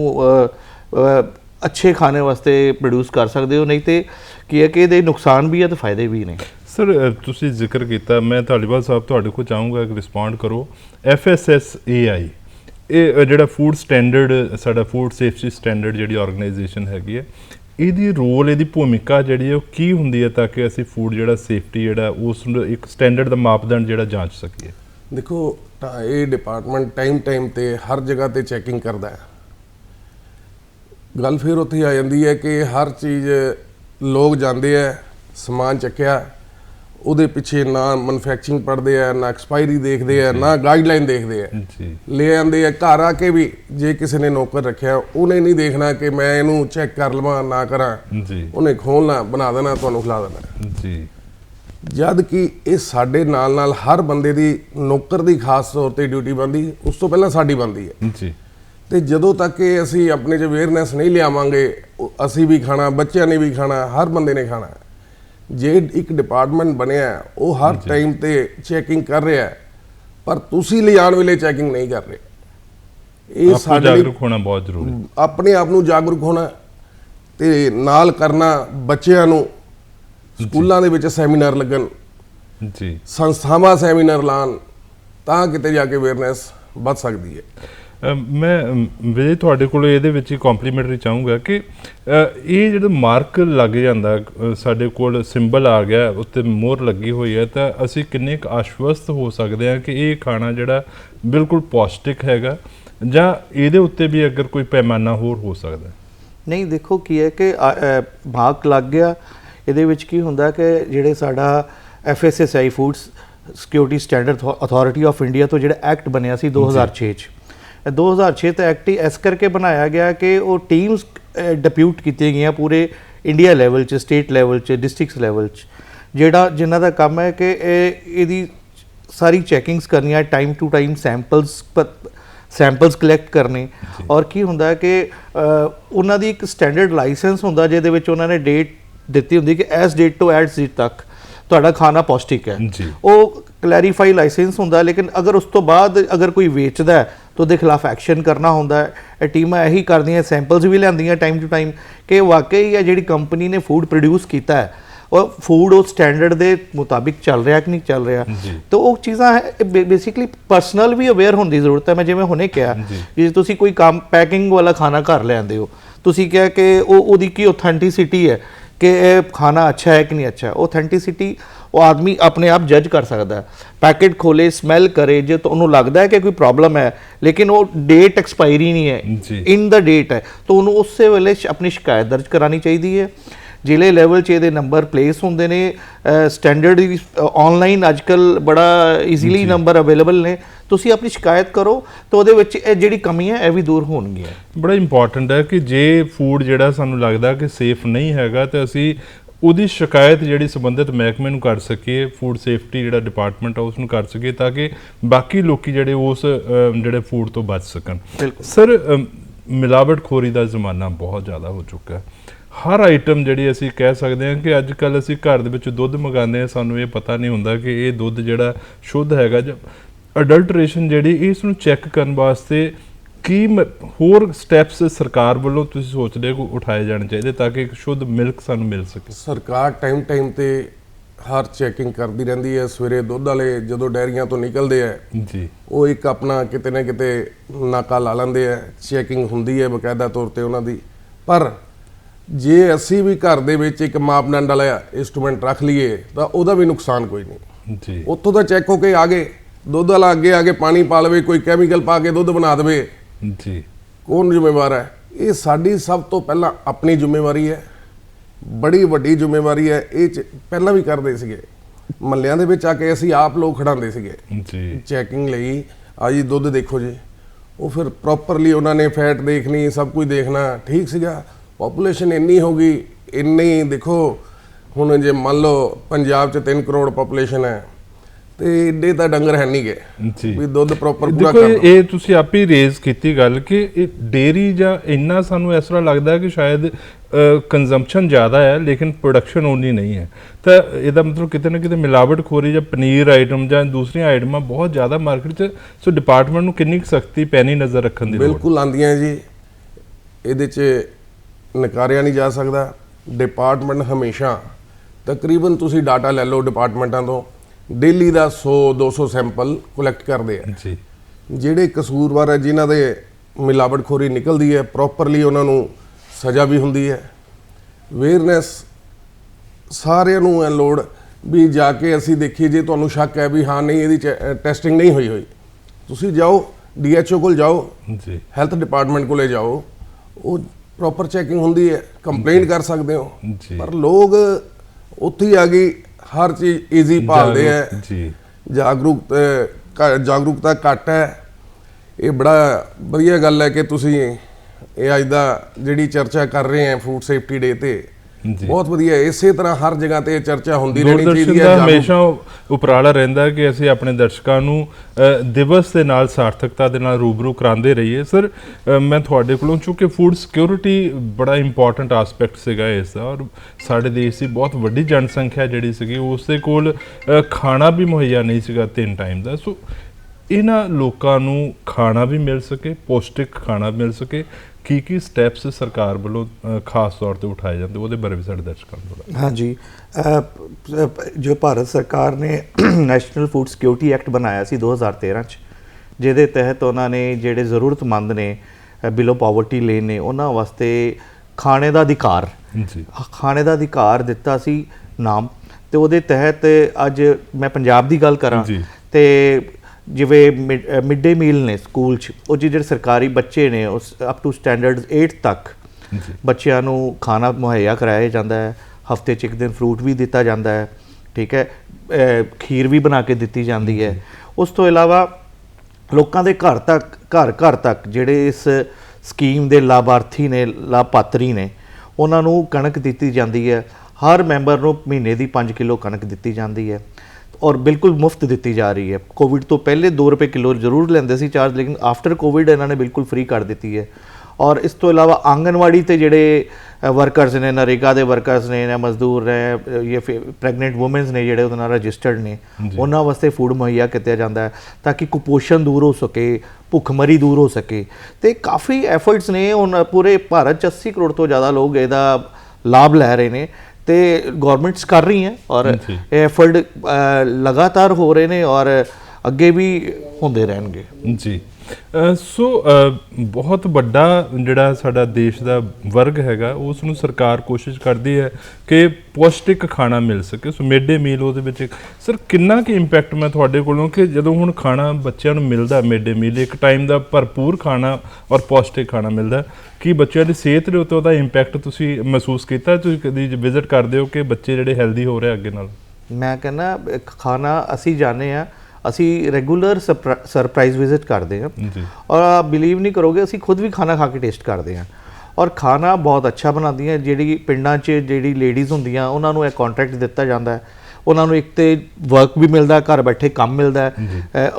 ਅੱਛੇ ਖਾਣੇ ਵਾਸਤੇ ਪ੍ਰੋਡਿਊਸ ਕਰ ਸਕਦੇ ਹੋ ਨਹੀਂ ਤੇ ਕੀ ਹੈ ਕਿ ਇਹਦੇ ਨੁਕਸਾਨ ਵੀ ਹੈ ਤੇ ਫਾਇਦੇ ਵੀ ਨੇ। ਸਰ ਤੁਸੀਂ ਜ਼ਿਕਰ ਕੀਤਾ, ਮੈਂ ਧਾਲੀਵਾਲ ਸਾਹਿਬ ਤੁਹਾਡੇ ਕੋਲ ਚਾਹੂੰਗਾ ਕਿ ਰਿਸਪੌਂਡ ਕਰੋ। FSSAI ਇਹ ਜਿਹੜਾ ਫੂਡ ਸਟੈਂਡਰਡ ਸਾਡਾ ਫੂਡ ਸੇਫਟੀ ਸਟੈਂਡਰਡ ਜਿਹੜੀ ਆਰਗੇਨਾਈਜੇਸ਼ਨ ਹੈਗੀ ਹੈ, ਇਹਦੀ ਰੋਲ ਇਹਦੀ ਭੂਮਿਕਾ ਜਿਹੜੀ ਹੈ ਉਹ ਕੀ ਹੁੰਦੀ ਹੈ ਤਾਂ ਕਿ ਅਸੀਂ ਫੂਡ ਜਿਹੜਾ ਸੇਫਟੀ ਜਿਹੜਾ, ਉਸ ਨੂੰ ਇੱਕ ਸਟੈਂਡਰਡ ਦਾ ਮਾਪਦੰਡ ਜਿਹੜਾ ਜਾਂਚ ਸਕੀਏ? ਦੇਖੋ ਇਹ ਡਿਪਾਰਟਮੈਂਟ ਟਾਈਮ ਟਾਈਮ ਤੇ ਹਰ ਜਗ੍ਹਾ ਤੇ ਚੈਕਿੰਗ ਕਰਦਾ ਹੈ। ਗੱਲ ਫਿਰ ਉੱਥੇ ਆ ਜਾਂਦੀ ਹੈ ਕਿ ਹਰ ਚੀਜ਼ ਲੋਕ ਜਾਂਦੇ ਆ ਸਮਾਨ ਚੱਕਿਆ ਉਹਦੇ ਪਿੱਛੇ ਨਾ ਮੈਨੂਫੈਕਚਰਿੰਗ ਪੜਦੇ ਆ ਨਾ ਐਕਸਪਾਇਰੀ ਦੇਖਦੇ ਆ ਨਾ ਗਾਈਡਲਾਈਨ ਦੇਖਦੇ ਆ। ਜੀ। ਲੈ ਆਂਦੇ ਆ ਘਰ ਆ ਕੇ ਵੀ ਜੇ ਕਿਸੇ ਨੇ ਨੌਕਰ ਰੱਖਿਆ ਉਹਨੇ ਨਹੀਂ ਦੇਖਣਾ ਕਿ ਮੈਂ ਇਹਨੂੰ ਚੈੱਕ ਕਰ ਲਵਾਂ ਨਾ ਕਰਾਂ। ਜੀ। ਉਹਨੇ ਖੋਲਣਾ ਬਣਾ ਦੇਣਾ ਤੁਹਾਨੂੰ ਖਿਲਾ ਦੇਣਾ। ਜੀ। ਜਦ ਕਿ ਇਹ ਸਾਡੇ ਨਾਲ ਨਾਲ ਹਰ ਬੰਦੇ ਦੀ ਨੌਕਰ ਦੀ ਖਾਸ ਤੌਰ ਤੇ ਡਿਊਟੀ ਬੰਦੀ ਉਸ ਤੋਂ ਪਹਿਲਾਂ ਸਾਡੀ ਬੰਦੀ ਹੈ। ਜੀ। ਤੇ ਜਦੋਂ ਤੱਕ ਇਹ ਅਸੀਂ ਆਪਣੇ 'ਚ ਅਵੇਅਰਨੈਸ ਨਹੀਂ ਲਿਆਵਾਂਗੇ ਅਸੀਂ ਵੀ ਖਾਣਾ ਬੱਚਿਆਂ ਨੇ ਵੀ ਖਾਣਾ ਹਰ ਬੰਦੇ ਨੇ ਖਾਣਾ। ਜੇ ਇੱਕ ਡਿਪਾਰਟਮੈਂਟ ਬਣਿਆ ਉਹ ਹਰ ਟਾਈਮ ਤੇ ਚੈਕਿੰਗ ਕਰ ਰਿਹਾ ਹੈ, ਪਰ ਤੁਸੀਂ ਲਿਜਾਣ ਵੇਲੇ ਚੈਕਿੰਗ ਨਹੀਂ ਕਰ ਰਹੇ। ਇਹ ਸਾਡੇ ਜਾਗਰੂਕ ਹੋਣਾ ਬਹੁਤ ਜ਼ਰੂਰੀ ਹੈ। ਆਪਣੇ ਆਪ ਨੂੰ ਜਾਗਰੂਕ ਹੋਣਾ ਤੇ ਨਾਲ ਕਰਨਾ ਬੱਚਿਆਂ ਨੂੰ। ਸਕੂਲਾਂ ਦੇ ਵਿੱਚ ਸੈਮੀਨਾਰ ਲੱਗਣ ਜੀ। ਸੰਸਥਾਵਾਂ ਸੈਮੀਨਾਰ ਲਾਣ ਤਾਂ ਕਿਤੇ ਜਾ ਕੇ ਅਵੇਅਰਨੈਸ ਵੱਧ ਸਕਦੀ ਹੈ। ਮੈਂ ਵਿਜੇ ਤੁਹਾਡੇ ਕੋਲ ਇਹਦੇ ਵਿੱਚ ਹੀ ਕੰਪਲੀਮੈਂਟਰੀ ਚਾਹੂੰਗਾ ਕਿ ਇਹ ਜਿਹੜਾ ਮਾਰਕ ਲੱਗ ਜਾਂਦਾ ਸਾਡੇ ਕੋਲ ਸਿੰਬਲ ਆ ਗਿਆ ਉੱਤੇ ਮੋਹਰ ਲੱਗੀ ਹੋਈ ਹੈ ਤਾਂ ਅਸੀਂ ਕਿੰਨੇ ਕੁ ਆਸ਼ਵਸਤ ਹੋ ਸਕਦੇ ਹਾਂ ਕਿ ਇਹ ਖਾਣਾ ਜਿਹੜਾ ਬਿਲਕੁਲ ਪੌਸ਼ਟਿਕ ਹੈਗਾ ਜਾਂ ਇਹਦੇ ਉੱਤੇ ਵੀ ਅਗਰ ਕੋਈ ਪੈਮਾਨਾ ਹੋਰ ਹੋ ਸਕਦਾ? ਨਹੀਂ ਦੇਖੋ ਕੀ ਹੈ ਕਿ ਮਾਰਕ ਲੱਗ ਗਿਆ ਇਹਦੇ ਵਿੱਚ ਕੀ ਹੁੰਦਾ ਕਿ ਜਿਹੜੇ ਸਾਡਾ FSSAI foods security standard authority of India ਤੋਂ ਜਿਹੜਾ ਐਕਟ ਬਣਿਆ ਸੀ 2006 ਚ 2006 ਤੇ ਐਕਟ ਇਸ ਕਰਕੇ ਬਣਾਇਆ ਗਿਆ ਕਿ ਉਹ ਟੀਮਸ ਡਿਪਿਊਟ ਕੀਤੀਆਂ ਗਈਆਂ ਪੂਰੇ ਇੰਡੀਆ ਲੈਵਲ 'ਚ ਸਟੇਟ ਲੈਵਲ 'ਚ ਡਿਸਟ੍ਰਿਕਟਸ ਲੈਵਲ 'ਚ। ਜਿਹੜਾ ਜਿਨ੍ਹਾਂ ਦਾ ਕੰਮ ਹੈ ਕਿ ਇਹ ਇਹਦੀ ਸਾਰੀ ਚੈਕਿੰਗਸ ਕਰਨੀਆਂ time to time samples samples collect ਕਰਨੇ। ਔਰ ਕੀ ਹੁੰਦਾ ਹੈ ਕਿ ਉਹਨਾਂ ਦੀ ਇੱਕ ਸਟੈਂਡਰਡ ਲਾਇਸੈਂਸ ਹੁੰਦਾ ਜਿਹਦੇ ਵਿੱਚ ਉਹਨਾਂ ਨੇ ਡੇਟ ਦਿੱਤੀ ਹੁੰਦੀ ਕਿ ਐਸ ਡੇਟ ਤੋਂ ਐਟ ਡੇਟ ਤੱਕ ਤੁਹਾਡਾ ਖਾਣਾ ਪੌਸ਼ਟਿਕ ਹੈ। ਉਹ ਕਲੈਰੀਫਾਈ ਲਾਇਸੈਂਸ ਹੁੰਦਾ ਲੇਕਿਨ ਅਗਰ ਉਸ ਤੋਂ ਬਾਅਦ ਅਗਰ ਕੋਈ ਵੇਚਦਾ ਹੈ ਤਾਂ ਉਹਦੇ ਖਿਲਾਫ ਐਕਸ਼ਨ ਕਰਨਾ ਹੁੰਦਾ ਹੈ ਇਹ ਟੀਮਾਂ ਇਹੀ ਕਰਦੀਆਂ ਸੈਂਪਲਸ ਵੀ ਲੈਂਦੀਆਂ ਟਾਈਮ ਟੂ ਟਾਈਮ ਕਿ ਵਾਕਈ ਇਹ ਜਿਹੜੀ ਕੰਪਨੀ ਨੇ ਫੂਡ ਪ੍ਰੋਡਿਊਸ ਕੀਤਾ ਹੈ ਉਹ ਫੂਡ ਉਹ ਸਟੈਂਡਰਡ ਦੇ ਮੁਤਾਬਿਕ ਚੱਲ ਰਿਹਾ ਕਿ ਨਹੀਂ ਚੱਲ ਰਿਹਾ। ਤਾਂ ਉਹ ਚੀਜ਼ਾਂ ਬੇਸਿਕਲੀ ਪਰਸਨਲ ਵੀ ਅਵੇਅਰ ਹੋਣ ਦੀ ਜ਼ਰੂਰਤ ਹੈ ਮੈਂ ਜਿਵੇਂ ਹੁਣੇ ਕਿਹਾ। ਜੇ ਤੁਸੀਂ ਕੋਈ ਕੰਮ ਪੈਕਿੰਗ ਵਾਲਾ ਖਾਣਾ ਘਰ ਲਿਆਂਦੇ ਹੋ ਤੁਸੀਂ ਕਿਹਾ ਕਿ ਉਹ ਉਹਦੀ ਕੀ ਆਥੈਂਟਿਸਿਟੀ ਹੈ ਕਿ ਇਹ ਖਾਣਾ ਅੱਛਾ ਹੈ ਕਿ ਨਹੀਂ ਅੱਛਾ ਹੈ। ਆਥੈਂਟਿਸਿਟੀ ਉਹ ਆਦਮੀ ਆਪਣੇ ਆਪ ਜੱਜ ਕਰ ਸਕਦਾ ਹੈ। ਪੈਕੇਟ ਖੋਲੇ ਸਮੈਲ ਕਰੇ ਜੇ ਤੁਹਾਨੂੰ ਲੱਗਦਾ ਹੈ ਕਿ ਕੋਈ ਪ੍ਰੋਬਲਮ ਹੈ ਲੇਕਿਨ ਉਹ ਡੇਟ ਐਕਸਪਾਇਰੀ ਨਹੀਂ ਹੈ। ਇਨ ਦਾ ਡੇਟ ਹੈ। ਤਾਂ ਉਹਨੂੰ ਉਸੇ ਵੇਲੇ ਆਪਣੀ ਸ਼ਿਕਾਇਤ ਦਰਜ ਕਰਾਣੀ ਚਾਹੀਦੀ ਹੈ। ਜ਼ਿਲ੍ਹੇ ਲੈਵਲ 'ਚ ਇਹਦੇ ਨੰਬਰ ਪਲੇਸ ਹੁੰਦੇ ਨੇ ਸਟੈਂਡਰਡ ਆਨਲਾਈਨ ਅੱਜਕੱਲ ਬੜਾ ਈਜ਼ੀਲੀ ਨੰਬਰ ਅਵੇਲੇਬਲ ਨੇ। ਤੁਸੀਂ ਆਪਣੀ ਸ਼ਿਕਾਇਤ ਕਰੋ ਤਾਂ ਉਹਦੇ ਵਿੱਚ ਇਹ ਜਿਹੜੀ ਕਮੀ ਹੈ ਇਹ ਵੀ ਦੂਰ ਹੋਣਗੀਆਂ। ਬੜਾ ਇੰਪੋਰਟੈਂਟ ਹੈ ਕਿ ਜੇ ਫੂਡ ਜਿਹੜਾ ਸਾਨੂੰ ਲੱਗਦਾ ਕਿ ਸੇਫ ਨਹੀਂ ਹੈਗਾ ਤੇ ਅਸੀਂ ਉਹਦੀ ਸ਼ਿਕਾਇਤ ਜਿਹੜੀ ਸੰਬੰਧਿਤ ਮਹਿਕਮੇ ਨੂੰ ਕਰ ਸਕੀਏ ਫੂਡ ਸੇਫਟੀ ਜਿਹੜਾ ਡਿਪਾਰਟਮੈਂਟ ਆ ਉਸ ਨੂੰ ਕਰ ਸਕੀਏ ਤਾਂ ਕਿ ਬਾਕੀ ਲੋਕੀ ਜਿਹੜੇ ਉਸ ਜਿਹੜੇ ਫੂਡ ਤੋਂ ਬਚ ਸਕਣ। ਸਰ ਮਿਲਾਵਟਖੋਰੀ ਦਾ ਜ਼ਮਾਨਾ ਬਹੁਤ ਜ਼ਿਆਦਾ ਹੋ ਚੁੱਕਾ ਹੈ। ਹਰ ਆਈਟਮ ਜਿਹੜੀ ਅਸੀਂ ਕਹਿ ਸਕਦੇ ਹਾਂ ਕਿ ਅੱਜ ਕੱਲ ਅਸੀਂ ਘਰ ਦੇ ਵਿੱਚ ਦੁੱਧ ਮੰਗਾਉਂਦੇ ਹਾਂ ਸਾਨੂੰ ਇਹ ਪਤਾ ਨਹੀਂ ਹੁੰਦਾ ਕਿ ਇਹ ਦੁੱਧ ਜਿਹੜਾ ਸ਼ੁੱਧ ਹੈਗਾ ਜਾਂ ਅਡਲਟਰੇਸ਼ਨ ਜਿਹੜੀ ਇਸ ਨੂੰ ਚੈੱਕ ਕਰਨ ਵਾਸਤੇ ਕੀ ਹੋਰ ਸਟੈਪਸ ਸਰਕਾਰ ਵੱਲੋਂ ਤੁਸੀਂ ਸੋਚਦੇ ਹੋ ਉਠਾਏ ਜਾਣੇ ਚਾਹੀਦੇ ਤਾਂ ਕਿ ਇੱਕ ਸ਼ੁੱਧ ਮਿਲਕ ਸਾਨੂੰ ਮਿਲ ਸਕੇ? ਸਰਕਾਰ ਟਾਈਮ ਟਾਈਮ ਤੇ ਹਰ ਚੈਕਿੰਗ ਕਰਦੀ ਰਹਿੰਦੀ ਹੈ। ਸਵੇਰੇ ਦੁੱਧ ਵਾਲੇ ਜਦੋਂ ਡੈਰੀਆਂ ਤੋਂ ਨਿਕਲਦੇ ਆ ਜੀ। ਉਹ ਇੱਕ ਆਪਣਾ ਕਿਤੇ ਨਾ ਕਿਤੇ ਨਾਕਾ ਲਾ ਲੈਂਦੇ ਆ ਚੈਕਿੰਗ ਹੁੰਦੀ ਹੈ ਬਕਾਇਦਾ ਤੌਰ ਤੇ ਉਹਨਾਂ ਦੀ। ਪਰ ਜੇ ਅਸੀਂ ਵੀ ਘਰ ਦੇ ਵਿੱਚ ਇੱਕ ਮਾਪਦੰਡ ਵਾਲਾ ਇਨਸਟਰੂਮੈਂਟ ਰੱਖ ਲਈਏ ਤਾਂ ਉਹਦਾ ਵੀ ਨੁਕਸਾਨ ਕੋਈ ਨਹੀਂ। ਜੀ। ਉੱਥੋਂ ਤਾਂ ਚੈੱਕ ਹੋ ਕੇ ਆ ਗਏ। ਦੁੱਧ ਵਾਲਾ ਅੱਗੇ ਆ ਕੇ ਪਾਣੀ ਪਾ ਲਵੇ ਕੋਈ ਕੈਮੀਕਲ ਪਾ ਕੇ ਦੁੱਧ ਬਣਾ ਦੇਵੇ। ਜੀ। ਕੌਣ ਜ਼ਿੰਮੇਵਾਰ ਹੈ? ਇਹ ਸਾਡੀ ਸਭ ਤੋਂ ਪਹਿਲਾਂ ਆਪਣੀ ਜ਼ਿੰਮੇਵਾਰੀ ਹੈ। ਬੜੀ ਵੱਡੀ ਜ਼ਿੰਮੇਵਾਰੀ ਹੈ। ਇਹ ਪਹਿਲਾਂ ਵੀ ਕਰਦੇ ਸੀਗੇ। ਮੱਲਿਆਂ ਦੇ ਵਿੱਚ ਆ ਕੇ ਅਸੀਂ ਆਪ ਲੋਕ ਖੜਾਉਂਦੇ ਸੀਗੇ। ਜੀ। ਚੈਕਿੰਗ ਲਈ ਆ ਜੀ ਦੁੱਧ ਦੇਖੋ ਜੀ। ਉਹ ਫਿਰ ਪ੍ਰੋਪਰਲੀ ਉਹਨਾਂ ਨੇ ਫੈਟ ਦੇਖਣੀ ਸਭ ਕੁਝ ਦੇਖਣਾ ਠੀਕ ਸੀਗਾ। ਪੋਪੂਲੇਸ਼ਨ ਇੰਨੀ ਹੋ ਗਈ ਇੰਨੀ ਦੇਖੋ ਹੁਣ ਜੇ ਮੰਨ ਲਓ ਪੰਜਾਬ 'ਚ 3 ਕਰੋੜ ਪੋਪੂਲੇਸ਼ਨ ਹੈ ਤੇ ਏਡੇ ਤਾਂ ਡੰਗਰ ਹੈ ਨਹੀਂ ਗਏ ਜੀ। ਵੀ ਦੁੱਧ ਪ੍ਰੋਪਰ ਪੂਰਾ ਦੇਖੋ ਕਰ ਇਹ- ਤੁਸੀਂ ਆਪ ਹੀ ਰੇਜ਼ ਕੀਤੀ ਗੱਲ ਕਿ ਇਹ ਡੇਰੀ ਜਾਂ ਇੰਨਾ ਸਾਨੂੰ ਇਸ ਤਰ੍ਹਾਂ ਲੱਗਦਾ ਹੈ ਕਿ ਸ਼ਾਇਦ ਕੰਜ਼ੰਪਸ਼ਨ ਜ਼ਿਆਦਾ ਹੈ ਲੇਕਿਨ ਪ੍ਰੋਡਕਸ਼ਨ ਉਨੀ ਨਹੀਂ ਹੈ। ਤਾਂ ਇਹਦਾ ਮਤਲਬ ਕਿਤੇ ਨਾ ਕਿਤੇ ਮਿਲਾਵਟਖੋਰੀ ਜਾਂ ਪਨੀਰ ਆਈਟਮ ਜਾਂ ਦੂਸਰੀਆਂ ਆਈਟਮਾਂ ਬਹੁਤ ਜ਼ਿਆਦਾ ਮਾਰਕੀਟ 'ਚ ਸੋ ਡਿਪਾਰਟਮੈਂਟ ਨੂੰ ਕਿੰਨੀ ਸਖਤੀ ਪੈਣੀ ਨਜ਼ਰ ਰੱਖਣ ਦੀ ਲੋੜ ਬਿਲਕੁਲ ਆਂਦੀਆਂ ਜੀ ਇਹਦੇ 'ਚ ਨਕਾਰਿਆ ਨਹੀਂ ਜਾ ਸਕਦਾ। ਡਿਪਾਰਟਮੈਂਟ ਹਮੇਸ਼ਾ ਤਕਰੀਬਨ ਤੁਸੀਂ ਡਾਟਾ ਲੈ ਲਓ ਡਿਪਾਰਟਮੈਂਟਾਂ ਤੋਂ ਡੇਲੀ ਦਾ 100 200 ਸੈਂਪਲ ਕਲੈਕਟ ਕਰਦੇ ਆ। ਜੀ। ਜਿਹੜੇ ਕਸੂਰਵਾਰ ਹੈ ਜਿਨ੍ਹਾਂ ਦੇ ਮਿਲਾਵਟਖੋਰੀ ਨਿਕਲਦੀ ਹੈ ਪ੍ਰੋਪਰਲੀ ਉਹਨਾਂ ਨੂੰ ਸਜ਼ਾ ਵੀ ਹੁੰਦੀ ਹੈ। ਅਵੇਅਰਨੈਸ ਸਾਰਿਆਂ ਨੂੰ ਹੈ ਲੋੜ ਵੀ ਜਾ ਕੇ ਅਸੀਂ ਦੇਖੀਏ ਜੇ ਤੁਹਾਨੂੰ ਸ਼ੱਕ ਹੈ ਵੀ ਹਾਂ ਨਹੀਂ ਇਹਦੀ ਟੈਸਟਿੰਗ ਨਹੀਂ ਹੋਈ ਹੋਈ। ਤੁਸੀਂ ਜਾਓ ਡੀਐਚਓ ਕੋਲ ਜਾਓ ਜੀ। ਹੈਲਥ ਡਿਪਾਰਟਮੈਂਟ ਕੋਲੇ ਜਾਓ ਉਹ ਪ੍ਰੋਪਰ ਚੈਕਿੰਗ ਹੁੰਦੀ ਹੈ ਕੰਪਲੇਂਟ ਕਰ ਸਕਦੇ ਹੋ। ਪਰ ਲੋਕ ਉੱਥੇ ਹੀ ਆ ਗਈ ਹਰ ਚੀਜ਼ ਈਜ਼ੀ ਭਾਲਦੇ ਹੈ ਜੀ ਜਾਗਰੂਕ ਅਹ, ਘ- ਜਾਗਰੂਕਤਾ ਘੱਟ ਹੈ ਇਹ ਬੜਾ ਵਧੀਆ ਗੱਲ ਹੈ ਕਿ ਤੁਸੀਂ ਇਹ ਅੱਜ ਦਾ ਜਿਹੜੀ ਚਰਚਾ ਕਰ ਰਹੇ ਆ ਫੂਡ ਸੇਫਟੀ ਡੇ ਤੇ। ਬਹੁਤ ਵਧੀਆ। ਇਸੇ ਤਰ੍ਹਾਂ ਹਰ ਜਗ੍ਹਾ ਤੇ ਚਰਚਾ ਹੁੰਦੀ ਰਹਿਣੀ ਚਾਹੀਦੀ ਹੈ ਹਮੇਸ਼ਾ ਉਪਰਾਲਾ ਰਹਿੰਦਾ ਕਿ ਅਸੀਂ ਆਪਣੇ ਦਰਸ਼ਕਾਂ ਨੂੰ ਦਿਵਸ ਦੇ ਨਾਲ ਸਾਰਥਕਤਾ ਦੇ ਨਾਲ ਰੂਬਰੂ ਕਰਾਉਂਦੇ ਰਹੀਏ ਸਰ ਮੈਂ ਤੁਹਾਡੇ ਕੋਲੋਂ ਚੂੰਕਿ ਫੂਡ ਸਿਕਿਉਰਿਟੀ ਬੜਾ ਇੰਪੋਰਟੈਂਟ ਐਸਪੈਕਟ ਸੀਗਾ ਇਸ ਦਾ ਔਰ ਸਾਡੇ ਦੇਸ਼ ਦੀ ਬਹੁਤ ਵੱਡੀ ਜਨਸੰਖਿਆ ਜਿਹੜੀ ਸੀਗੀ ਉਸ ਦੇ ਕੋਲ ਖਾਣਾ ਵੀ ਮੁਹੱਈਆ ਨਹੀਂ ਸੀਗਾ ਤਿੰਨ ਟਾਈਮ ਦਾ ਸੋ ਇਹਨਾਂ ਲੋਕਾਂ ਨੂੰ ਖਾਣਾ ਵੀ ਮਿਲ ਸਕੇ ਪੌਸ਼ਟਿਕ ਖਾਣਾ ਮਿਲ ਸਕੇ ਕੀ ਕੀ ਸਟੈਪਸ ਸਰਕਾਰ ਵੱਲੋਂ ਖਾਸ ਤੌਰ ਤੇ ਉਠਾਏ ਜਾਂਦੇ ਉਹਦੇ ਬਾਰੇ ਵੀ ਸਾਡੇ ਦਰਸ਼ਕਾਂ ਨੂੰ ਥੋੜ੍ਹਾ ਹਾਂਜੀ। ਜੋ ਭਾਰਤ ਸਰਕਾਰ ਨੇ ਨੈਸ਼ਨਲ ਫੂਡ ਸਿਕਿਉਰਿਟੀ ਐਕਟ ਬਣਾਇਆ ਸੀ 2013 ਚ ਜਿਹਦੇ ਤਹਿਤ ਉਹਨਾਂ ਨੇ ਜਿਹੜੇ ਜ਼ਰੂਰਤਮੰਦ ਨੇ ਬਿਲੋ ਪਾਵਰਟੀ ਲੇਨ ਨੇ ਉਹਨਾਂ ਵਾਸਤੇ ਖਾਣੇ ਦਾ ਅਧਿਕਾਰ ਜੀ। ਖਾਣੇ ਦਾ ਅਧਿਕਾਰ ਦਿੱਤਾ ਸੀ ਨਾਮ। ਤੇ ਉਹਦੇ ਤਹਿਤ ਅੱਜ ਮੈਂ ਪੰਜਾਬ ਦੀ ਗੱਲ ਕਰਾਂ। ਤੇ ਜਿਵੇਂ ਮਿਡ ਡੇ ਮੀਲ ਨੇ ਸਕੂਲ ਚ ਉਹ ਜਿਹੜੇ ਸਰਕਾਰੀ ਬੱਚੇ ਨੇ ਉਸ ਅਪ ਟੂ ਸਟੈਂਡਰਡ 8 ਤੱਕ ਬੱਚਿਆਂ ਨੂੰ ਖਾਣਾ ਮੁਹੱਈਆ ਕਰਾਇਆ ਜਾਂਦਾ ਹੈ ਹਫ਼ਤੇ 'ਚ ਇੱਕ ਦਿਨ ਫਰੂਟ ਵੀ ਦਿੱਤਾ ਜਾਂਦਾ ਹੈ ਠੀਕ ਹੈ ਖੀਰ ਵੀ ਬਣਾ ਕੇ ਦਿੱਤੀ ਜਾਂਦੀ ਹੈ। ਉਸ ਤੋਂ ਇਲਾਵਾ ਲੋਕਾਂ ਦੇ ਘਰ ਤੱਕ ਘਰ ਘਰ ਤੱਕ ਜਿਹੜੇ ਇਸ ਸਕੀਮ ਦੇ ਲਾਭਾਰਥੀ ਨੇ ਲਾਭਪਾਤਰੀ ਨੇ ਉਹਨਾਂ ਨੂੰ ਕਣਕ ਦਿੱਤੀ ਜਾਂਦੀ ਹੈ। ਹਰ ਮੈਂਬਰ ਨੂੰ ਮਹੀਨੇ ਦੀ 5 ਕਿਲੋ ਕਣਕ ਦਿੱਤੀ ਜਾਂਦੀ ਹੈ। ਔਰ ਬਿਲਕੁਲ ਮੁਫਤ ਦਿੱਤੀ ਜਾ ਰਹੀ ਹੈ। ਕੋਵਿਡ ਤੋਂ ਪਹਿਲੇ 2 ਰੁਪਏ ਕਿਲੋ ਜ਼ਰੂਰ ਲੈਂਦੇ ਸੀ ਚਾਰਜ ਲੇਕਿਨ ਆਫਟਰ ਕੋਵਿਡ ਇਹਨਾਂ ਨੇ ਬਿਲਕੁਲ ਫ੍ਰੀ ਕਰ ਦਿੱਤੀ ਹੈ। ਔਰ ਇਸ ਤੋਂ ਇਲਾਵਾ ਆਂਗਨਵਾੜੀ ਤੇ ਜਿਹੜੇ ਵਰਕਰਸ ਨੇ ਨਰੇਗਾ ਦੇ ਵਰਕਰਸ ਨੇ ਜਾਂ ਮਜ਼ਦੂਰ ਨੇ ਇਹ ਪ੍ਰੈਗਨੈਂਟ ਔਮਨਸ ਨੇ ਜਿਹੜੇ ਉਹਦੇ ਨਾਲ ਰਜਿਸਟਰਡ ਨੇ ਉਹਨਾਂ ਵਾਸਤੇ ਫੂਡ ਮੁਹੱਈਆ ਕੀਤਾ ਜਾਂਦਾ ਹੈ ਤਾਂ ਕਿ ਕੁਪੋਸ਼ਣ ਦੂਰ ਹੋ ਸਕੇ ਭੁੱਖਮਰੀ ਦੂਰ ਹੋ ਸਕੇ। ਤੇ ਕਾਫੀ ਐਫਰਟਸ ਨੇ ਹੁਣ ਪੂਰੇ ਭਾਰਤ 'ਚ 80 ਕਰੋੜ ਤੋਂ ਜ਼ਿਆਦਾ ਲੋਕ ਇਹਦਾ ਲਾਭ ਲੈ ਰਹੇ ਨੇ। ਤੇ ਗਵਰਨਮੈਂਟਸ ਕਰ ਰਹੀ ਹੈ ਔਰ। ਇਹ ਐਫਰਟ ਲਗਾਤਾਰ ਹੋ ਰਹੇ ਨੇ ਔਰ ਅੱਗੇ ਵੀ ਹੁੰਦੇ ਰਹਿਣਗੇ ਜੀ ਸੋ ਬਹੁਤ ਵੱਡਾ ਜਿਹੜਾ ਸਾਡਾ ਦੇਸ਼ ਦਾ ਵਰਗ ਹੈਗਾ, ਉਸ ਨੂੰ ਸਰਕਾਰ ਕੋਸ਼ਿਸ਼ ਕਰਦੀ ਹੈ ਕਿ ਪੌਸ਼ਟਿਕ ਖਾਣਾ ਮਿਲ ਸਕੇ। ਸੋ, ਮਿਡ ਡੇ ਮੀਲ ਉਹਦੇ ਵਿੱਚ ਇੱਕ- ਸਰ, ਕਿੰਨਾ ਕੀ ਇੰਪੈਕਟ ਮੈਂ ਤੁਹਾਡੇ ਕੋਲੋਂ, ਕਿ ਜਦੋਂ ਹੁਣ ਖਾਣਾ ਬੱਚਿਆਂ ਨੂੰ ਮਿਲਦਾ ਮਿਡ ਡੇ ਮੀਲ, ਇੱਕ ਟਾਈਮ ਦਾ ਭਰਪੂਰ ਖਾਣਾ ਔਰ ਪੌਸ਼ਟਿਕ ਖਾਣਾ ਮਿਲਦਾ, ਕੀ ਬੱਚਿਆਂ ਦੀ ਸਿਹਤ ਦੇ ਉੱਤੇ ਉਹਦਾ ਇੰਪੈਕਟ ਤੁਸੀਂ ਮਹਿਸੂਸ ਕੀਤਾ? ਤੁਸੀਂ ਕਦੀ ਵਿਜ਼ਿਟ ਕਰਦੇ ਹੋ ਕਿ ਬੱਚੇ ਜਿਹੜੇ ਹੈਲਦੀ ਹੋ ਰਹੇ ਅੱਗੇ ਨਾਲ? ਮੈਂ ਕਹਿੰਦਾ ਖਾਣਾ ਅਸੀਂ ਜਾਣੇ ਆ ਅਸੀਂ ਰੈਗੂਲਰ ਸਰਪ੍ਰਾਈਜ਼ ਵਿਜ਼ਿਟ ਕਰਦੇ ਹਾਂ। ਔਰ ਆਪ ਬਿਲੀਵ ਨਹੀਂ ਕਰੋਗੇ ਅਸੀਂ ਖੁਦ ਵੀ ਖਾਣਾ ਖਾ ਕੇ ਟੇਸਟ ਕਰਦੇ ਹਾਂ। ਔਰ ਖਾਣਾ ਬਹੁਤ ਅੱਛਾ ਬਣਾਉਂਦੀਆਂ ਜਿਹੜੀ ਪਿੰਡਾਂ 'ਚ ਜਿਹੜੀ ਲੇਡੀਜ਼ ਹੁੰਦੀਆਂ ਉਹਨਾਂ ਨੂੰ ਇਹ ਕੰਟਰੈਕਟ ਦਿੱਤਾ ਜਾਂਦਾ ਹੈ। ਉਹਨਾਂ ਨੂੰ ਇੱਕ ਤੇ ਵਰਕ ਵੀ ਮਿਲਦਾ ਘਰ ਬੈਠੇ ਕੰਮ ਮਿਲਦਾ ਹੈ।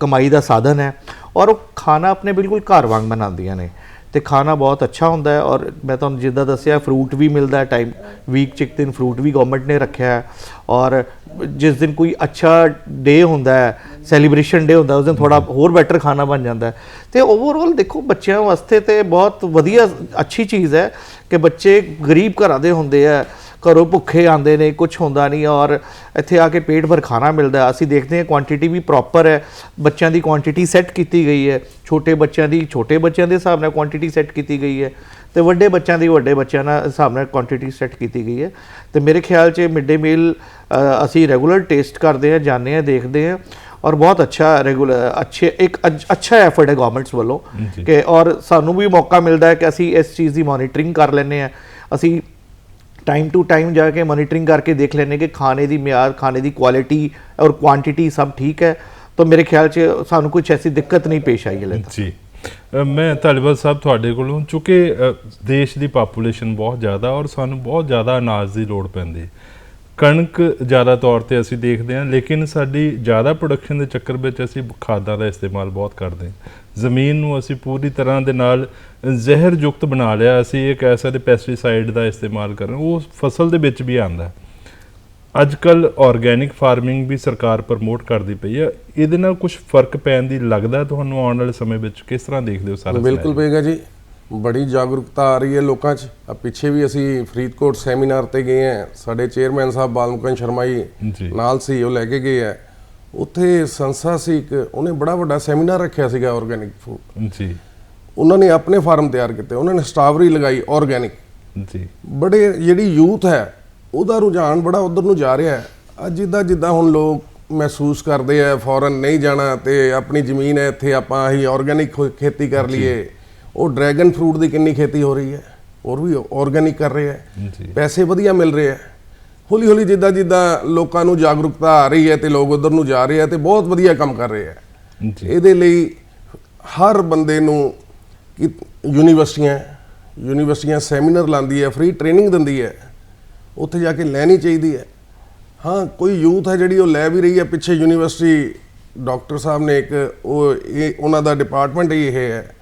ਕਮਾਈ ਦਾ ਸਾਧਨ ਹੈ। ਔਰ ਉਹ ਖਾਣਾ ਆਪਣੇ ਬਿਲਕੁਲ ਘਰ ਵਾਂਗ ਬਣਾਉਂਦੀਆਂ ਨੇ। ਤੇ ਖਾਣਾ ਬਹੁਤ ਅੱਛਾ ਹੁੰਦਾ ਹੈ। ਔਰ ਮੈਂ ਤੁਹਾਨੂੰ ਜਿੱਦਾਂ ਦੱਸਿਆ ਫਰੂਟ ਵੀ ਮਿਲਦਾ ਹੈ ਟਾਈਮ ਵੀਕ ਚ ਇੱਕ ਦਿਨ ਫਰੂਟ ਵੀ ਗਵਰਨਮੈਂਟ ਨੇ ਰੱਖਿਆ ਹੈ। ਔਰ ਜਿਸ ਦਿਨ ਕੋਈ ਅੱਛਾ ਡੇ ਹੁੰਦਾ ਹੈ ਸੈਲੀਬ੍ਰੇਸ਼ਨ ਡੇ ਹੁੰਦਾ ਉਸ ਦਿਨ ਥੋੜਾ ਹੋਰ ਬੈਟਰ ਖਾਣਾ ਬਣ ਜਾਂਦਾ ਤੇ ਓਵਰਆਲ ਦੇਖੋ ਬੱਚਿਆਂ ਵਾਸਤੇ ਤੇ ਬਹੁਤ ਵਧੀਆ ਅੱਛੀ ਚੀਜ਼ ਹੈ ਕਿ ਬੱਚੇ ਗਰੀਬ ਘਰਾਂ ਦੇ ਹੁੰਦੇ ਆ ਘਰੋਂ ਭੁੱਖੇ ਆਉਂਦੇ ਨੇ ਕੁਝ ਹੁੰਦਾ ਨਹੀਂ ਔਰ ਇੱਥੇ ਆ ਕੇ ਪੇਟ ਭਰ ਖਾਣਾ ਮਿਲਦਾ। ਅਸੀਂ ਦੇਖਦੇ ਹਾਂ ਕੁਆਂਟੀਟੀ ਵੀ ਪ੍ਰੋਪਰ ਹੈ। ਬੱਚਿਆਂ ਦੀ ਕੁਆਂਟੀਟੀ ਸੈੱਟ ਕੀਤੀ ਗਈ ਹੈ। ਛੋਟੇ ਬੱਚਿਆਂ ਦੀ ਛੋਟੇ ਬੱਚਿਆਂ ਦੇ ਹਿਸਾਬ ਨਾਲ ਕੁਆਂਟੀਟੀ ਸੈੱਟ ਕੀਤੀ ਗਈ ਹੈ। ਤੇ ਵੱਡੇ ਬੱਚਿਆਂ ਦੀ ਵੱਡੇ ਬੱਚਿਆਂ ਨਾਲ ਹਿਸਾਬ ਨਾਲ ਕੁਆਂਟੀਟੀ ਸੈੱਟ ਕੀਤੀ ਗਈ ਹੈ। ਤੇ ਮੇਰੇ ਖਿਆਲ 'ਚ ਮਿਡ ਡੇ ਮੀਲ ਅਸੀਂ ਰੈਗੂਲਰ ਟੇਸਟ ਕਰਦੇ ਹਾਂ ਜਾਂਦੇ ਹਾਂ ਦੇਖਦੇ ਹਾਂ ਔਰ ਬਹੁਤ ਅੱਛਾ ਰੈਗੂਲਰ ਅੱਛੇ ਇੱਕ ਅੱਛ- ਐਫਰਟ ਹੈ ਗਵਰਨਮੈਂਟਸ ਵੱਲੋਂ। ਕਿ ਔਰ ਸਾਨੂੰ ਵੀ ਮੌਕਾ ਮਿਲਦਾ ਹੈ ਕਿ ਅਸੀਂ ਇਸ ਚੀਜ਼ ਦੀ ਮੋਨੀਟਰਿੰਗ ਕਰ ਲੈਂਦੇ ਹਾਂ। ਅਸੀਂ ਟਾਈਮ ਟੂ ਟਾਈਮ ਜਾ ਕੇ ਮੋਨੀਟਰਿੰਗ ਕਰਕੇ ਦੇਖ ਲੈਂਦੇ ਕਿ ਖਾਣੇ ਦੀ ਮਿਆਰ ਖਾਣੇ ਦੀ ਕੁਆਲਿਟੀ ਔਰ ਕੁਆਂਟੀਟੀ ਸਭ ਠੀਕ ਹੈ। ਤਾਂ ਮੇਰੇ ਖਿਆਲ 'ਚ ਸਾਨੂੰ ਕੁਝ ਐਸੀ ਦਿੱਕਤ ਨਹੀਂ ਪੇਸ਼ ਆਈ ਤੱਕ। ਜੀ। ਮੈਂ ਧਾਲੀਵਾਲ ਸਾਹਿਬ ਤੁਹਾਡੇ ਕੋਲੋਂ ਚੁੱਕੇ ਦੇਸ਼ ਦੀ ਪਾਪੂਲੇਸ਼ਨ ਬਹੁਤ ਜ਼ਿਆਦਾ ਔਰ ਸਾਨੂੰ ਬਹੁਤ ਜ਼ਿਆਦਾ ਅਨਾਜ ਦੀ ਲੋੜ ਪੈਂਦੀ। ਕਣਕ ਜ਼ਿਆਦਾ ਤੌਰ ਤੇ ਅਸੀਂ ਦੇਖਦੇ ਹਾਂ, ਲੇਕਿਨ ਸਾਡੀ ਜ਼ਿਆਦਾ ਪ੍ਰੋਡਕਸ਼ਨ ਦੇ ਚੱਕਰ ਵਿੱਚ ਅਸੀਂ ਖਾਦਾਂ ਦਾ ਇਸਤੇਮਾਲ ਬਹੁਤ ਕਰਦੇ ਹਾਂ। ਜ਼ਮੀਨ ਨੂੰ ਅਸੀਂ ਪੂਰੀ ਤਰ੍ਹਾਂ ਦੇ ਨਾਲ ਜ਼ਹਿਰਯੁਕਤ ਬਣਾ ਲਿਆ, ਅਸੀਂ ਇਹ ਕਹਿ ਸਕਦੇ ਪੈਸਟੀਸਾਈਡ ਦਾ ਇਸਤੇਮਾਲ ਕਰਨ ਉਹ ਫਸਲ ਦੇ ਵਿੱਚ ਵੀ ਆਉਂਦਾ ਅੱਜ ਕੱਲ ਆਰਗੇਨਿਕ ਫਾਰਮਿੰਗ ਵੀ ਸਰਕਾਰ ਪ੍ਰਮੋਟ ਕਰਦੀ ਪਈ ਹੈ ਇਹਦੇ ਨਾਲ ਕੁਝ ਫ਼ਰਕ ਪੈਣ ਦੀ ਲੱਗਦਾ ਤੁਹਾਨੂੰ ਆਉਣ ਵਾਲੇ ਸਮੇਂ ਵਿੱਚ? ਕਿਸ ਤਰ੍ਹਾਂ ਦੇਖਦੇ ਹੋ ਸਾਰਾ ਬਿਲਕੁਲ ਪਏਗਾ ਜੀ। ਬੜੀ ਜਾਗਰੂਕਤਾ ਆ ਰਹੀ ਹੈ ਲੋਕਾਂ 'ਚ। ਆ ਪਿੱਛੇ ਵੀ ਅਸੀਂ ਫਰੀਦਕੋਟ ਸੈਮੀਨਾਰ ਤੇ ਗਏ ਆ। ਸਾਡੇ ਚੇਅਰਮੈਨ ਸਾਹਿਬ ਬਾਲਮੁਕਨ ਸ਼ਰਮਾ ਜੀ ਨਾਲ ਸੀ ਉਹ ਲੈ ਕੇ ਗਏ ਆ। ਉੱਥੇ ਸੰਸਥਾ ਸੀ ਇੱਕ ਉਹਨੇ ਬੜਾ ਵੱਡਾ ਸੈਮੀਨਾਰ ਰੱਖਿਆ ਸੀਗਾ ਆਰਗੇਨਿਕ ਫੂਡ ਜੀ। ਉਹਨਾਂ ਨੇ ਆਪਣੇ ਫਾਰਮ ਤਿਆਰ ਕੀਤੇ। ਉਹਨਾਂ ਨੇ ਸਟ੍ਰਾਬੇਰੀ ਲਗਾਈ ਆਰਗੇਨਿਕ ਜੀ। ਬੜੇ ਜਿਹੜੀ ਯੂਥ ਹੈ ਉਹਦਾ ਰੁਝਾਨ ਬੜਾ ਉਧਰ ਨੂੰ ਜਾ ਰਿਹਾ ਹੈ। ਅੱਜ ਜਿੱਦਾਂ ਜਿੱਦਾਂ ਹੁਣ ਲੋਕ ਮਹਿਸੂਸ ਕਰਦੇ ਆ ਫੌਰਨ ਨਹੀਂ ਜਾਣਾ ਤੇ ਆਪਣੀ ਜ਼ਮੀਨ ਹੈ ਇੱਥੇ ਆਪਾਂ ਹੀ ਆਰਗੇਨਿਕ ਖੇਤੀ ਕਰ ਲਈਏ। ਉਹ ਡਰੈਗਨ ਫਰੂਟ ਦੀ ਕਿੰਨੀ ਖੇਤੀ ਹੋ ਰਹੀ ਹੈ। ਹੋਰ ਵੀ ਆਰਗੇਨਿਕ ਕਰ ਰਹੇ ਹੈ। ਪੈਸੇ ਵਧੀਆ ਮਿਲ ਰਹੇ ਹੈ। ਹੌਲੀ ਹੌਲੀ ਜਿੱਦਾਂ ਜਿੱਦਾਂ ਲੋਕਾਂ ਨੂੰ ਜਾਗਰੂਕਤਾ ਆ ਰਹੀ ਹੈ ਤੇ ਲੋਕ ਉਧਰ ਨੂੰ ਜਾ ਰਹੇ ਹੈ ਤੇ ਬਹੁਤ ਵਧੀਆ ਕੰਮ ਕਰ ਰਹੇ ਜੀ। ਇਹਦੇ ਲਈ ਹਰ ਬੰਦੇ ਨੂੰ ਕਿ ਯੂਨੀਵਰਸਿਟੀਆਂ ਯੂਨੀਵਰਸਿਟੀਆਂ ਸੈਮੀਨਾਰ ਲਾਉਂਦੀ ਹੈ ਫ੍ਰੀ ਟ੍ਰੇਨਿੰਗ ਦਿੰਦੀ ਹੈ। ਉੱਥੇ ਜਾ ਕੇ ਲੈਣੀ ਚਾਹੀਦੀ ਹੈ। ਹਾਂ ਕੋਈ ਯੂਥ ਹੈ ਜਿਹੜੀ ਉਹ ਲੈ ਵੀ ਰਹੀ ਹੈ। ਪਿੱਛੇ ਯੂਨੀਵਰਸਿਟੀ ਡਾਕਟਰ ਸਾਹਿਬ ਨੇ ਇੱਕ ਉਹ ਇਹ ਉਹਨਾਂ ਦਾ ਡਿਪਾਰਟਮੈਂਟ ਹੀ ਇਹ ਹੈ।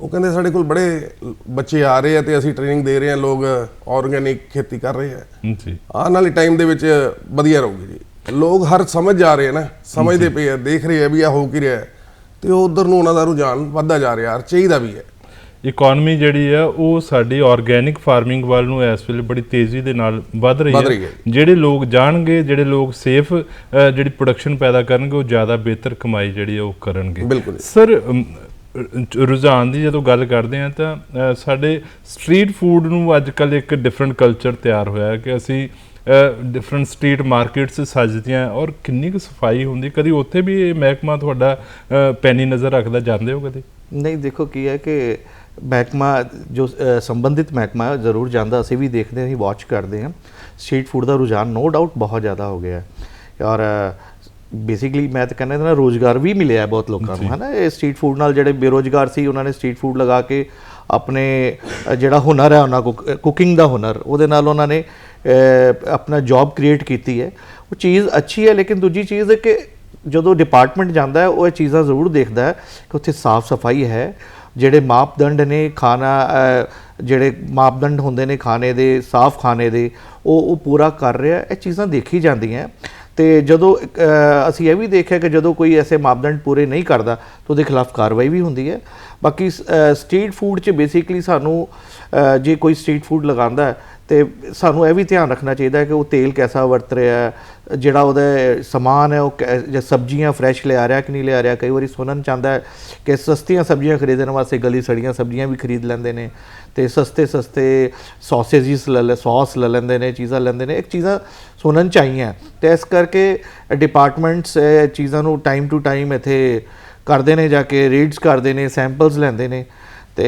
ਉਹ ਕਹਿੰਦੇ ਸਾਡੇ ਕੋਲ ਬੜੇ ਬੱਚੇ ਆ ਰਹੇ ਆ ਤੇ ਅਸੀਂ ਟ੍ਰੇਨਿੰਗ ਦੇ ਰਹੇ ਹਾਂ। ਲੋਕ ਆਰਗੇਨਿਕ ਖੇਤੀ ਕਰ ਰਹੇ ਆ। ਜੀ। ਆਉਣ ਵਾਲੇ ਟਾਈਮ ਦੇ ਵਿੱਚ ਵਧੀਆ ਰਹੂਗੀ ਜੀ। ਲੋਕ ਹਰ ਸਮਝ ਜਾ ਰਹੇ ਆ ਨਾ। ਸਮਝਦੇ ਪਏ ਆ ਦੇਖ ਰਹੇ ਆ ਵੀ ਆ ਹੋ ਕੀ ਰਿਹਾ। ਤੇ ਉਹ ਉਧਰ ਨੂੰ ਉਹਨਾਂ ਦਾ ਰੁਝਾਨ ਵੱਧਦਾ ਜਾ ਰਿਹਾ। ਔਰ ਚਾਹੀਦਾ ਵੀ ਹੈ। ਇਕਨੋਮੀ ਜਿਹੜੀ ਆ ਉਹ ਸਾਡੀ ਆਰਗੇਨਿਕ ਫਾਰਮਿੰਗ ਵੱਲ ਨੂੰ ਇਸ ਵੇਲੇ ਬੜੀ ਤੇਜ਼ੀ ਦੇ ਨਾਲ ਵੱਧ ਰਹੀ ਹੈ ਹੈ। ਜਿਹੜੇ ਲੋਕ ਜਾਣਗੇ ਜਿਹੜੇ ਲੋਕ ਸੇਫ ਜਿਹੜੀ ਪ੍ਰੋਡਕਸ਼ਨ ਪੈਦਾ ਕਰਨਗੇ ਉਹ ਜ਼ਿਆਦਾ ਬਿਹਤਰ ਕਮਾਈ ਜਿਹੜੀ ਉਹ ਕਰਨਗੇ। ਸਰ ਰੁਝਾਨ ਦੀ ਜਦੋਂ ਗੱਲ ਕਰਦੇ ਆ ਤਾਂ ਸਾਡੇ ਸਟਰੀਟ ਫੂਡ ਨੂੰ ਅੱਜ ਕੱਲ ਇੱਕ ਡਿਫਰੈਂਟ ਕਲਚਰ ਤਿਆਰ ਹੋਇਆ ਹੈ ਕਿ ਅਸੀਂ ਡਿਫਰੈਂਟ ਸਟਰੀਟ ਮਾਰਕੀਟਸ ਸਜਦੀਆਂ ਔਰ ਕਿੰਨੀ ਕੁ ਸਫ਼ਾਈ ਹੁੰਦੀ? ਕਦੀ ਉੱਥੇ ਵੀ ਇਹ ਮਹਿਕਮਾ ਤੁਹਾਡਾ ਪੈਣੀ ਨਜ਼ਰ ਰੱਖਦਾ? ਜਾਂਦੇ ਹੋ ਕਦੇ? ਨਹੀਂ ਦੇਖੋ ਕੀ ਹੈ ਕਿ ਮਹਿਕਮਾ ਜੋ ਸੰਬੰਧਿਤ ਮਹਿਕਮਾ ਜ਼ਰੂਰ ਜਾਂਦਾ। ਅਸੀਂ ਵੀ ਦੇਖਦੇ ਹਾਂ ਅਸੀਂ ਵਾਚ ਕਰਦੇ ਹਾਂ। ਸਟਰੀਟ ਫੂਡ ਦਾ ਰੁਝਾਨ ਨੋ ਡਾਊਟ ਬਹੁਤ ਜ਼ਿਆਦਾ ਹੋ ਗਿਆ ਹੈ। ਔਰ ਬੇਸਿਕਲੀ ਮੈਂ ਤਾਂ ਕਹਿੰਦਾ ਨਾ ਰੋਜ਼ਗਾਰ ਵੀ ਮਿਲਿਆ ਹੈ ਬਹੁਤ ਲੋਕਾਂ ਨੂੰ ਹਨਾ? ਇਹ ਸਟਰੀਟ ਫੂਡ ਨਾਲ ਜਿਹੜੇ ਬੇਰੋਜ਼ਗਾਰ ਸੀ ਉਹਨਾਂ ਨੇ ਸਟਰੀਟ ਫੂਡ ਲਗਾ ਕੇ ਆਪਣੇ ਜਿਹੜਾ ਹੁਨਰ ਹੈ ਉਹਨਾਂ ਕੋ ਕੁਕਿੰਗ ਦਾ ਹੁਨਰ ਉਹਦੇ ਨਾਲ ਉਹਨਾਂ ਨੇ ਆਪਣਾ ਜੌਬ ਕ੍ਰੀਏਟ ਕੀਤੀ ਹੈ। ਉਹ ਚੀਜ਼ ਅੱਛੀ ਹੈ, ਲੇਕਿਨ ਦੂਜੀ ਚੀਜ਼ ਹੈ ਕਿ ਜਦੋਂ ਡਿਪਾਰਟਮੈਂਟ ਜਾਂਦਾ ਹੈ, ਉਹ ਇਹ ਚੀਜ਼ਾਂ ਜ਼ਰੂਰ ਦੇਖਦਾ ਹੈ ਕਿ ਉੱਥੇ ਸਾਫ਼ ਸਫ਼ਾਈ ਹੈ। ਜਿਹੜੇ ਮਾਪਦੰਡ ਨੇ ਖਾਣਾ ਜਿਹੜੇ ਮਾਪਦੰਡ ਹੁੰਦੇ ਨੇ ਖਾਣੇ ਦੇ, ਸਾਫ਼ ਖਾਣੇ ਦੇ, ਉਹ ਉਹ ਪੂਰਾ ਕਰ ਰਿਹਾ ਇਹ ਚੀਜ਼ਾਂ ਦੇਖੀ ਜਾਂਦੀਆਂ। ਤੇ ਜਦੋਂ ਅਸੀਂ ਇਹ ਵੀ ਦੇਖਿਆ ਕਿ ਜਦੋਂ ਕੋਈ ਐਸੇ ਮਾਪਦੰਡ ਪੂਰੇ ਨਹੀਂ ਕਰਦਾ, ਤਾਂ ਉਹਦੇ ਖਿਲਾਫ ਕਾਰਵਾਈ ਵੀ ਹੁੰਦੀ ਹੈ। ਬਾਕੀ ਸਟਰੀਟ ਫੂਡ 'ਚ ਬੇਸਿਕਲੀ ਸਾਨੂੰ ਜੇ ਕੋਈ ਸਟਰੀਟ ਫੂਡ ਲਗਾਉਂਦਾ ਹੈ, ਤੇ ਸਾਨੂੰ ਇਹ ਵੀ ਧਿਆਨ ਰੱਖਣਾ ਚਾਹੀਦਾ ਹੈ ਕਿ ਉਹ ਤੇਲ ਕੈਸਾ ਵਰਤ ਰਿਹਾ ਹੈ, ਜਿਹੜਾ ਉਹਦਾ ਸਮਾਨ ਹੈ, ਉਹ ਕੈ- ਸਬਜ਼ੀਆਂ ਫਰੈਸ਼ ਲਿਆ ਰਿਹਾ ਕਿ ਨਹੀਂ ਲਿਆ ਰਿਹਾ। ਕਈ ਵਾਰੀ ਸੁਣਨ ਚਾਹੁੰਦਾ ਹੈ ਕਿ ਸਸਤੀਆਂ ਸਬਜ਼ੀਆਂ ਖਰੀਦਣ ਵਾਸਤੇ ਗਲੀ ਸੜੀਆਂ ਸਬਜ਼ੀਆਂ ਵੀ ਖਰੀਦ ਲੈਂਦੇ ਨੇ, ਤੇ ਸਸਤੇ ਸਸਤੇ ਸੌਸੇਜਸ ਲੈ ਲੈ ਸੌਸ ਲੈ ਲੈਂਦੇ ਨੇ, ਚੀਜ਼ਾਂ ਲੈਂਦੇ ਨੇ। ਇੱਕ ਚੀਜ਼ਾਂ ਸੁਣਨ ਚਾਹੀਆਂ ਤੇ ਇਸ ਕਰਕੇ ਡਿਪਾਰਟਮੈਂਟਸ ਚੀਜ਼ਾਂ ਨੂੰ ਟਾਈਮ ਟੂ ਟਾਈਮ ਇੱਥੇ ਕਰਦੇ ਨੇ, ਜਾ ਕੇ ਰੀਡਸ ਕਰਦੇ ਨੇ ਸੈਂਪਲਸ ਲੈਂਦੇ ਨੇ। ਤੇ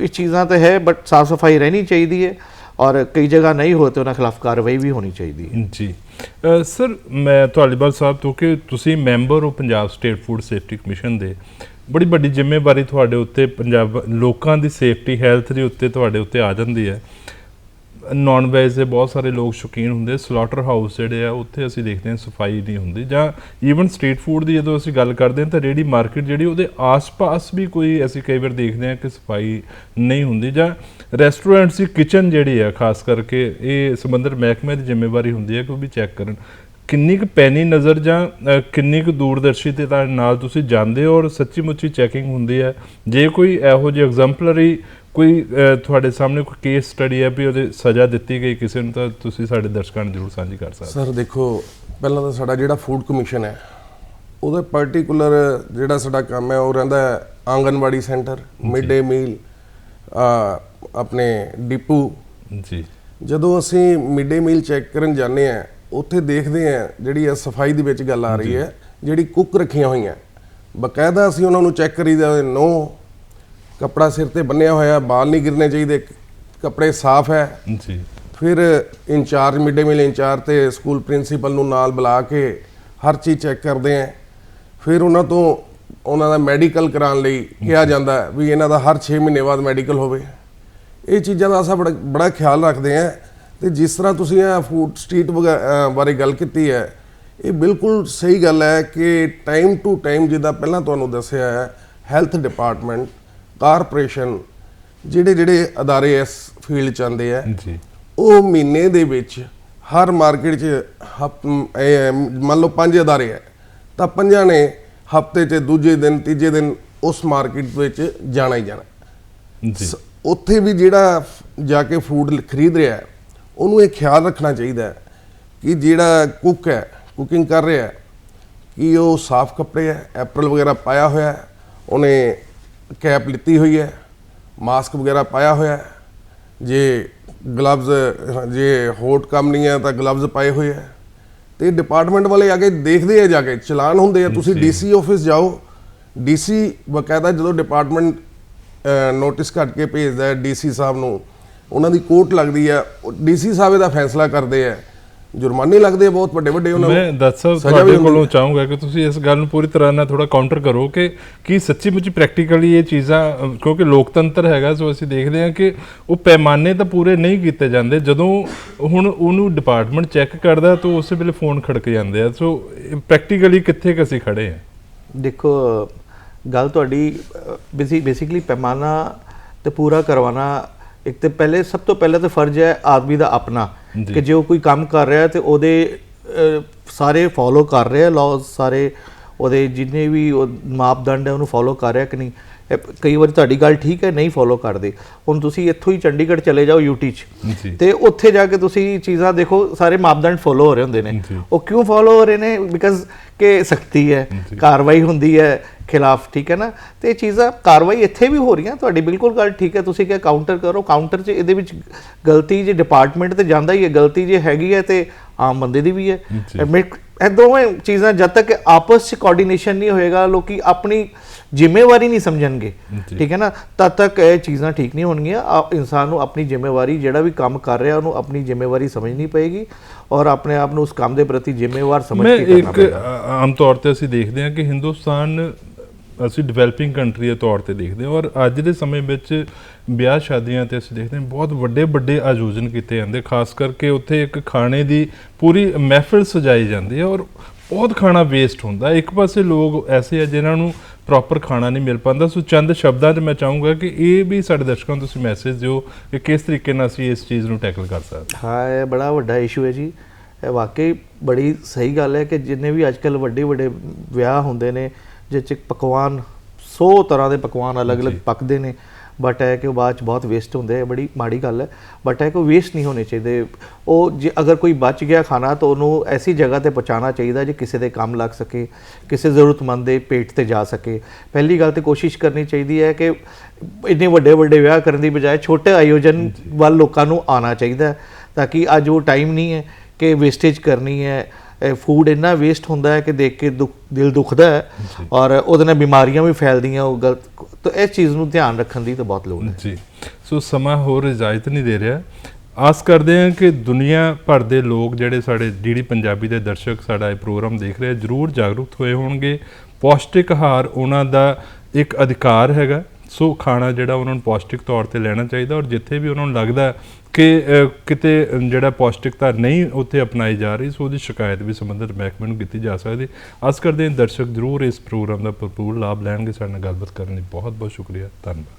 ਇਹ ਚੀਜ਼ਾਂ ਤਾਂ ਹੈ ਬਟ ਸਾਫ਼ ਸਫ਼ਾਈ ਰਹਿਣੀ ਚਾਹੀਦੀ ਹੈ ਔਰ ਕਈ ਜਗ੍ਹਾ ਨਹੀਂ ਹੋ ਤੇ ਉਹਨਾਂ ਖਿਲਾਫ ਕਾਰਵਾਈ ਵੀ ਹੋਣੀ ਚਾਹੀਦੀ ਹੈ। ਜੀ। ਸਰ, ਮੈਂ ਧਾਲੀਵਾਲ ਸਾਹਿਬ ਤੋਂ ਕਿ ਤੁਸੀਂ ਮੈਂਬਰ ਹੋ Punjab state food safety commission ਦੇ। ਬੜੀ ਵੱਡੀ ਜ਼ਿੰਮੇਵਾਰੀ ਤੁਹਾਡੇ ਉੱਤੇ ਪੰਜਾਬ ਲੋਕਾਂ ਦੀ ਸੇਫਟੀ ਹੈਲਥ ਦੇ ਉੱਤੇ ਤੁਹਾਡੇ ਉੱਤੇ ਆ ਜਾਂਦੀ ਹੈ। ਨਾਨ ਵੈਜ ਦੇ ਬਹੁਤ ਸਾਰੇ ਲੋਕ ਸ਼ੌਕੀਨ ਹੁੰਦੇ ਸਲਾਟਰ ਹਾਊਸ ਜਿਹੜੇ ਆ, ਉੱਥੇ ਅਸੀਂ ਦੇਖਦੇ ਹਾਂ ਸਫ਼ਾਈ ਨਹੀਂ ਹੁੰਦੀ ਜਾਂ ਈਵਨ ਸਟਰੀਟ ਫੂਡ ਦੀ ਜਦੋਂ ਅਸੀਂ ਗੱਲ ਕਰਦੇ ਹਾਂ ਤਾਂ ਰੇੜੀ ਮਾਰਕੀਟ ਜਿਹੜੀ ਉਹਦੇ ਆਸ-ਪਾਸ ਵੀ ਕੋਈ ਅਸੀਂ ਕਈ ਵਾਰ ਦੇਖਦੇ ਹਾਂ ਕਿ ਸਫ਼ਾਈ ਨਹੀਂ ਹੁੰਦੀ ਜਾਂ ਰੈਸਟੋਰੈਂਟਸ ਦੀ ਕਿਚਨ ਜਿਹੜੀ ਆ, ਖਾਸ ਕਰਕੇ ਇਹ ਸੰਬੰਧਿਤ ਮਹਿਕਮੇ ਦੀ ਜ਼ਿੰਮੇਵਾਰੀ ਹੁੰਦੀ ਹੈ ਕਿ ਉਹ ਵੀ ਚੈੱਕ ਕਰਨ। ਕਿੰਨੀ ਕੁ ਪੈਣੀ ਨਜ਼ਰ ਜਾਂ ਕਿੰਨੀ ਕੁ ਦੂਰਦਰਸ਼ੀ ਤੇ ਤਾਂ ਨਾਲ ਤੁਸੀਂ ਜਾਂਦੇ ਹੋ ਔਰ ਸੱਚੀ ਮੁੱਚੀ ਚੈਕਿੰਗ ਹੁੰਦੀ ਹੈ। ਜੇ ਕੋਈ ਇਹੋ ਜਿਹੀ ਐਗਜ਼ੈਂਪਲਰੀ ਕੋਈ ਤੁਹਾਡੇ ਸਾਹਮਣੇ ਕੋਈ ਕੇਸ ਸਟੱਡੀ ਹੈ ਵੀ ਉਹਦੇ ਸਜ਼ਾ ਦਿੱਤੀ ਗਈ ਕਿਸੇ ਨੂੰ ਤਾਂ ਤੁਸੀਂ ਸਾਡੇ ਦਰਸ਼ਕਾਂ ਨੂੰ ਜ਼ਰੂਰ ਸਾਂਝੀ ਕਰ ਸਕਦੇ ਸਰ ਦੇਖੋ ਪਹਿਲਾਂ ਤਾਂ ਸਾਡਾ ਜਿਹੜਾ ਫੂਡ ਕਮਿਸ਼ਨ ਹੈ ਉਹਦਾ ਪਾਰਟਿਕੂਲਰ ਜਿਹੜਾ ਸਾਡਾ ਕੰਮ ਹੈ ਉਹ ਰਹਿੰਦਾ ਹੈ anganwadi centre mid day meal ਆਪਣੇ ਡਿਪੂ। ਜੀ। ਜਦੋਂ ਅਸੀਂ ਮਿਡ ਡੇ ਮੀਲ ਚੈੱਕ ਕਰਨ ਜਾਂਦੇ ਆ ਉੱਥੇ ਦੇਖਦੇ ਆ ਜਿਹੜੀ ਸਫ਼ਾਈ ਦੀ ਵਿੱਚ ਗੱਲ ਆ ਰਹੀ ਹੈ ਜਿਹੜੀ ਕੁੱਕ ਰੱਖੀਆਂ ਹੋਈਆਂ। ਬਕਾਇਦਾ ਅਸੀਂ ਉਹਨਾਂ ਨੂੰ ਚੈੱਕ ਕਰੀਦਾ ਨੋ ਕਪੜਾ ਸਿਰ ਤੇ ਬੰਨਿਆ ਹੋਇਆ ਬਾਲ ਨਹੀਂ ਗਿਰਨੇ ਚਾਹੀਦੇ ਕੱਪੜੇ ਸਾਫ਼ ਹੈ। ਜੀ। ਫਿਰ ਇੰਚਾਰਜ ਮਿਡ ਮੀਲ ਇੰਚਾਰਜ ਤੇ ਸਕੂਲ ਪ੍ਰਿੰਸੀਪਲ ਨੂੰ ਨਾਲ ਬੁਲਾ ਕੇ ਹਰ ਚੀਜ਼ ਚੈੱਕ ਕਰਦੇ ਆਂ ਫਿਰ ਉਹਨਾਂ ਤੋਂ ਉਹਨਾਂ ਦਾ ਮੈਡੀਕਲ ਕਰਾਉਣ ਲਈ ਕਿਹਾ ਜਾਂਦਾ ਵੀ ਇਹਨਾਂ ਦਾ ਹਰ 6 ਮਹੀਨੇ ਬਾਅਦ ਮੈਡੀਕਲ ਹੋਵੇ। ਇਹ ਚੀਜ਼ਾਂ ਦਾ ਅਸਾਂ ਬੜਾ ਬੜਾ ਖਿਆਲ ਰੱਖਦੇ ਹਾਂ ਤੇ ਜਿਸ ਤਰ੍ਹਾਂ ਤੁਸੀਂ ਇਹ ਫੂਡ ਸਟਰੀਟ ਬਾਰੇ ਗੱਲ ਕੀਤੀ ਹੈ ਇਹ ਬਿਲਕੁਲ ਸਹੀ ਗੱਲ ਹੈ ਕਿ ਟਾਈਮ ਟੂ ਟਾਈਮ ਜਿੱਦਾਂ ਪਹਿਲਾਂ ਤੁਹਾਨੂੰ ਦੱਸਿਆ ਹੈ ਹੈਲਥ ਡਿਪਾਰਟਮੈਂਟ ਕਾਰਪੋਰੇਸ਼ਨ ਜਿਹੜੇ ਜਿਹੜੇ ਅਦਾਰੇ ਇਸ ਫੀਲਡ ਚ ਆਉਂਦੇ ਆ ਜੀ। ਉਹ ਮਹੀਨੇ ਦੇ ਵਿੱਚ ਹਰ ਮਾਰਕੀਟ 'ਚ ਮੰਨ ਲਓ ਪੰਜ ਅਦਾਰੇ ਹੈ ਤਾਂ ਪੰਜਾਂ ਨੇ ਹਫ਼ਤੇ 'ਚ ਦੂਜੇ ਦਿਨ ਤੀਜੇ ਦਿਨ ਉਸ ਮਾਰਕੀਟ ਵਿੱਚ ਜਾਣਾ ਹੀ ਜਾਣਾ। ਜੀ। ਉੱਥੇ ਵੀ ਜਿਹੜਾ ਜਾ ਕੇ ਫੂਡ ਖਰੀਦ ਰਿਹਾ ਉਹਨੂੰ ਇਹ ਖਿਆਲ ਰੱਖਣਾ ਚਾਹੀਦਾ ਹੈ ਕਿ ਜਿਹੜਾ ਕੁੱਕ ਹੈ ਕੁਕਿੰਗ ਕਰ ਰਿਹਾ ਹੈ ਕਿ ਉਹ ਸਾਫ਼ ਕੱਪੜੇ ਹੈ ਐਪਰਲ ਵਗੈਰਾ ਪਾਇਆ ਹੋਇਆ ਉਹਨੇ ਕੈਪ ਲਿੱਤੀ ਹੋਈ ਹੈ ਮਾਸਕ ਵਗੈਰਾ ਪਾਇਆ ਹੋਇਆ ਹੈ। ਜੇ ਗਲਵਜ਼ ਜੇ ਹੋਟ ਕੰਮ ਨਹੀਂ ਹੈ ਤਾਂ ਗਲਵਜ਼ ਪਾਏ ਹੋਏ ਹੈ। ਤੇ ਡਿਪਾਰਟਮੈਂਟ ਵਾਲੇ ਆ ਕੇ ਦੇਖਦੇ ਆ ਜਾ ਕੇ ਚਲਾਨ ਹੁੰਦੇ ਆ। ਤੁਸੀਂ ਡੀਸੀ ਆਫਿਸ ਜਾਓ। ਡੀਸੀ ਬਕਾਇਦਾ ਜਦੋਂ ਡਿਪਾਰਟਮੈਂਟ ਨੋਟਿਸ ਕੱਟ ਕੇ ਭੇਜਦਾ ਹੈ ਡੀਸੀ ਸਾਹਿਬ ਨੂੰ ਉਹਨਾਂ ਦੀ ਕੋਰਟ ਲੱਗਦੀ ਹੈ। ਡੀਸੀ ਸਾਹਿਬ ਇਹਦਾ ਫੈਸਲਾ ਕਰਦੇ ਆ। ਜੁਰਮਾਨੇ ਲੱਗਦੇ ਆ ਬਹੁਤ ਵੱਡੇ ਵੱਡੇ ਉਹਨਾਂ ਮੈਂ ਦੱਸ ਤੁਹਾਡੇ ਕੋਲੋਂ ਚਾਹੂੰਗਾ ਕਿ ਤੁਸੀਂ ਇਸ ਗੱਲ ਨੂੰ ਪੂਰੀ ਤਰ੍ਹਾਂ ਨਾਲ ਥੋੜਾ ਕਾਊਂਟਰ ਕਰੋ ਕਿ ਕੀ ਸੱਚੀ ਮੁੱਚੀ ਪ੍ਰੈਕਟੀਕਲੀ ਇਹ ਚੀਜ਼ਾਂ ਕਿਉਂਕਿ ਲੋਕਤੰਤਰ ਹੈਗਾ ਸੋ ਅਸੀਂ ਦੇਖਦੇ ਹਾਂ ਕਿ ਉਹ ਪੈਮਾਨੇ ਤਾਂ ਪੂਰੇ ਨਹੀਂ ਕੀਤੇ ਜਾਂਦੇ। ਜਦੋਂ ਹੁਣ ਉਹਨੂੰ ਡਿਪਾਰਟਮੈਂਟ ਚੈੱਕ ਕਰਦਾ ਤਾਂ ਉਸੇ ਵੇਲੇ ਫੋਨ ਖੜਕ ਜਾਂਦੇ ਆ। ਸੋ ਪ੍ਰੈਕਟੀਕਲੀ ਕਿੱਥੇ ਕੁ ਅਸੀਂ ਖੜੇ ਆ ਦੇਖੋ ਗੱਲ ਤੁਹਾਡੀ ਬੇਸਿਕ ਬੇਸਿਕਲੀ ਪੈਮਾਨਾ ਤੇ ਪੂਰਾ ਕਰਵਾਉਣਾ ਇੱਕ ਤੇ ਪਹਿਲੇ ਸਭ ਤੋਂ ਪਹਿਲਾਂ ਤਾਂ ਫਰਜ਼ ਹੈ ਆਦਮੀ ਦਾ ਆਪਣਾ। ਕਿ ਜੇ ਉਹ ਕੋਈ ਕੰਮ ਕਰ ਰਿਹਾ ਤੇ ਉਹਦੇ ਸਾਰੇ ਫੋਲੋ ਕਰ ਰਿਹਾ ਲਾਜ਼ ਸਾਰੇ ਉਹਦੇ ਜਿੰਨੇ ਵੀ ਮਾਪਦੰਡ ਹੈ ਉਹਨੂੰ ਫੋਲੋ ਕਰ ਰਿਹਾ ਕਿ ਨਹੀਂ। ਕਈ ਵਾਰੀ ਤੁਹਾਡੀ ਗੱਲ ਠੀਕ ਹੈ ਨਹੀਂ ਫੋਲੋ ਕਰਦੇ। ਹੁਣ ਤੁਸੀਂ ਇੱਥੋਂ ਹੀ ਚੰਡੀਗੜ੍ਹ ਚਲੇ ਜਾਓ ਯੂਟੀ 'ਚ। ਤੇ ਉੱਥੇ ਜਾ ਕੇ ਤੁਸੀਂ ਚੀਜ਼ਾਂ ਦੇਖੋ ਸਾਰੇ ਮਾਪਦੰਡ ਫੋਲੋ ਹੋ ਰਹੇ ਹੁੰਦੇ ਨੇ। ਉਹ ਕਿਉਂ ਫੋਲੋ ਹੋ ਰਹੇ ਨੇ? ਬਿਕਾਜ਼ ਕਿ ਸਖਤੀ ਹੈ। ਕਾਰਵਾਈ ਹੁੰਦੀ ਹੈ ਖਿਲਾਫ ਠੀਕ ਹੈ ਨਾ? ਤੇ ਇਹ ਚੀਜ਼ਾਂ ਕਾਰਵਾਈ ਇੱਥੇ ਵੀ ਹੋ ਰਹੀਆਂ ਤੁਹਾਡੀ ਬਿਲਕੁਲ ਗੱਲ ਠੀਕ ਹੈ। ਤੁਸੀਂ ਕਿਹਾ ਕਾਊਂਟਰ ਕਰੋ ਕਾਊਂਟਰ 'ਚ ਇਹਦੇ ਵਿੱਚ ਗਲਤੀ ਜੇ ਡਿਪਾਰਟਮੈਂਟ ਤੇ ਜਾਂਦਾ ਹੀ ਹੈ ਗਲਤੀ ਜੇ ਹੈਗੀ ਹੈ ਤੇ ਆਮ ਬੰਦੇ ਦੀ ਵੀ ਹੈ। ਇਹ ਦੋਵੇਂ ਚੀਜ਼ਾਂ ਜਦ ਤੱਕ ਆਪਸ 'ਚ ਕੋਆਰਡੀਨੇਸ਼ਨ ਨਹੀਂ ਹੋਏਗਾ ਲੋਕੀ ਆਪਣੀ ਜ਼ਿੰਮੇਵਾਰੀ ਨਹੀਂ ਸਮਝਣਗੇ। ਠੀਕ ਹੈ ਨਾ? ਤਦ ਤੱਕ ਇਹ ਚੀਜ਼ਾਂ ਠੀਕ ਨਹੀਂ ਹੋਣਗੀਆਂ। ਇਨਸਾਨ ਨੂੰ ਆਪਣੀ ਜ਼ਿੰਮੇਵਾਰੀ ਜਿਹੜਾ ਵੀ ਕੰਮ ਕਰ ਰਿਹਾ ਉਹਨੂੰ ਆਪਣੀ ਜ਼ਿੰਮੇਵਾਰੀ ਸਮਝਣੀ ਪਏਗੀ ਔਰ ਆਪਣੇ ਆਪ ਨੂੰ ਉਸ ਕੰਮ ਦੇ ਪ੍ਰਤੀ ਜ਼ਿੰਮੇਵਾਰ ਸਮਝ ਮੈਂ ਕੇ ਕਰਨਾ ਇੱਕ ਪਏਗਾ। ਅ- ਆਮ ਤੌਰ ਤੇ ਅਸੀਂ ਦੇਖਦੇ ਹਾਂ ਕਿ ਹਿੰਦੁਸਤਾਨ ਅਸੀਂ ਡਿਵੈਲਪਿੰਗ ਕੰਟਰੀ ਦੇ ਤੌਰ ਤੇ ਦੇਖਦੇ ਹਾਂ ਔਰ ਅੱਜ ਦੇ ਸਮੇਂ ਵਿੱਚ ਵਿਆਹ ਸ਼ਾਦੀਆਂ ਤੇ ਅਸੀਂ ਦੇਖਦੇ ਹਾਂ ਬਹੁਤ ਵੱਡੇ ਵੱਡੇ ਆਯੋਜਨ ਕੀਤੇ ਜਾਂਦੇ ਖਾਸ ਕਰਕੇ ਉੱਥੇ ਇੱਕ ਖਾਣੇ ਦੀ ਪੂਰੀ ਮਹਿਫਿਲ ਸਜਾਈ ਜਾਂਦੀ ਹੈ ਔਰ ਬਹੁਤ ਖਾਣਾ ਵੇਸਟ ਹੁੰਦਾ ਇੱਕ ਪਾਸੇ ਲੋਕ ਐਸੇ ਆ ਜਿਨ੍ਹਾਂ ਨੂੰ ਪ੍ਰੋਪਰ ਖਾਣਾ ਨਹੀਂ ਮਿਲ ਪਾਉਂਦਾ। ਸੋ ਚੰਦ ਸ਼ਬਦਾਂ 'ਚ ਮੈਂ ਚਾਹੂੰਗਾ ਕਿ ਇਹ ਵੀ ਸਾਡੇ ਦਰਸ਼ਕਾਂ ਨੂੰ ਤੁਸੀਂ ਮੈਸੇਜ ਦਿਓ ਕਿ ਕਿਸ ਤਰੀਕੇ ਨਾਲ ਅਸੀਂ ਇਸ ਚੀਜ਼ ਨੂੰ ਟੈਕਲ ਕਰ ਸਕਦੇ ਹਾਂ। ਇਹ ਬੜਾ ਵੱਡਾ ਇਸ਼ੂ ਹੈ ਜੀ। ਇਹ ਵਾਕਈ ਬੜੀ ਸਹੀ ਗੱਲ ਹੈ ਕਿ ਜਿੰਨੇ ਵੀ ਅੱਜਕੱਲ ਵੱਡੇ ਵੱਡੇ ਵਿਆਹ ਹੁੰਦੇ ਨੇ ਜਿਸ 'ਚ ਪਕਵਾਨ 100 ਤਰ੍ਹਾਂ ਦੇ ਪਕਵਾਨ ਅਲੱਗ-ਅਲੱਗ। ਪੱਕਦੇ ਨੇ। ਬਟ ਹੈ ਕਿ ਉਹ ਬਾਅਦ ਚ ਬਹੁਤ ਵੇਸਟ ਹੁੰਦੇ ਆ ਬੜੀ ਮਾੜੀ ਗੱਲ ਹੈ। ਬਟ ਹੈ ਕਿ ਵੇਸਟ ਨਹੀਂ ਹੋਣੇ ਚਾਹੀਦੇ। ਉਹ ਜੇ ਅਗਰ ਕੋਈ ਬਚ ਗਿਆ ਖਾਣਾ ਤਾਂ ਉਹਨੂੰ ਐਸੀ ਜਗ੍ਹਾ ਤੇ ਪਹੁੰਚਾਉਣਾ ਚਾਹੀਦਾ ਜੇ ਕਿਸੇ ਦੇ ਕੰਮ ਲੱਗ ਸਕੇ ਕਿਸੇ ਜ਼ਰੂਰਤਮੰਦ ਦੇ ਪੇਟ ਤੇ ਜਾ ਸਕੇ। ਪਹਿਲੀ ਗੱਲ ਤੇ ਕੋਸ਼ਿਸ਼ ਕਰਨੀ ਚਾਹੀਦੀ ਹੈ ਕਿ ਇੰਨੇ ਵੱਡੇ ਵੱਡੇ ਵਿਆਹ ਕਰਨ ਦੀ ਬਜਾਏ ਛੋਟੇ ਆਯੋਜਨ ਵੱਲ ਲੋਕਾਂ ਨੂੰ ਆਉਣਾ ਚਾਹੀਦਾ ਹੈ ਤਾਂ ਕਿ ਅੱਜ ਉਹ ਟਾਈਮ ਨਹੀਂ ਹੈ ਕਿ ਵੇਸਟੇਜ ਕਰਨੀ ਹੈ। ਫੂਡ ਇੰਨਾ ਵੇਸਟ ਹੁੰਦਾ ਹੈ ਕਿ ਦੇਖ ਕੇ ਦਿਲ ਦੁਖਦਾ ਹੈ ਔਰ ਉਹਦੇ ਨਾਲ ਬਿਮਾਰੀਆਂ ਵੀ ਫੈਲਦੀਆਂ ਉਹ ਗਲਤ ਤਾਂ ਇਸ ਚੀਜ਼ ਨੂੰ ਧਿਆਨ ਰੱਖਣ ਦੀ ਤਾਂ ਬਹੁਤ ਲੋੜ ਹੈ। ਜੀ। ਸੋ ਸਮਾਂ ਹੋਰ ਇਜਾਜ਼ਤ ਨਹੀਂ ਦੇ ਰਿਹਾ। ਆਸ ਕਰਦੇ ਹਾਂ ਕਿ ਦੁਨੀਆ ਭਰ ਦੇ ਲੋਕ ਜਿਹੜੇ ਸਾਡੇ ਡੀਡੀ ਪੰਜਾਬੀ ਦੇ ਦਰਸ਼ਕ ਸਾਡਾ ਇਹ ਪ੍ਰੋਗਰਾਮ ਦੇਖ ਰਹੇ ਜ਼ਰੂਰ ਜਾਗਰੂਕ ਹੋਏ ਹੋਣਗੇ। ਪੌਸ਼ਟਿਕ ਆਹਾਰ ਉਹਨਾਂ ਦਾ ਇੱਕ ਅਧਿਕਾਰ ਹੈਗਾ। ਸੋ ਖਾਣਾ ਜਿਹੜਾ ਉਹਨਾਂ ਨੂੰ ਪੌਸ਼ਟਿਕ ਤੌਰ ਤੇ ਲੈਣਾ ਚਾਹੀਦਾ ਔਰ ਜਿੱਥੇ ਵੀ ਉਹਨਾਂ ਨੂੰ ਲੱਗਦਾ ਕਿ ਕਿਤੇ ਜਿਹੜਾ ਪੌਸ਼ਟਿਕਤਾ ਨਹੀਂ ਉੱਥੇ ਅਪਣਾਈ ਜਾ ਰਹੀ, ਸੋ ਉਹਦੀ ਸ਼ਿਕਾਇਤ ਵੀ ਸੰਬੰਧਿਤ ਮਹਿਕਮੇ ਨੂੰ ਕੀਤੀ ਜਾ ਸਕਦੀ ਆਸ ਕਰਦੇ ਹਾਂ ਦਰਸ਼ਕ ਜ਼ਰੂਰ ਇਸ ਪ੍ਰੋਗਰਾਮ ਦਾ ਭਰਪੂਰ ਲਾਭ ਲੈਣਗੇ। ਸਾਡੇ ਨਾਲ ਗੱਲਬਾਤ ਕਰਨ ਲਈ ਬਹੁਤ ਬਹੁਤ ਸ਼ੁਕਰੀਆ। ਧੰਨਵਾਦ।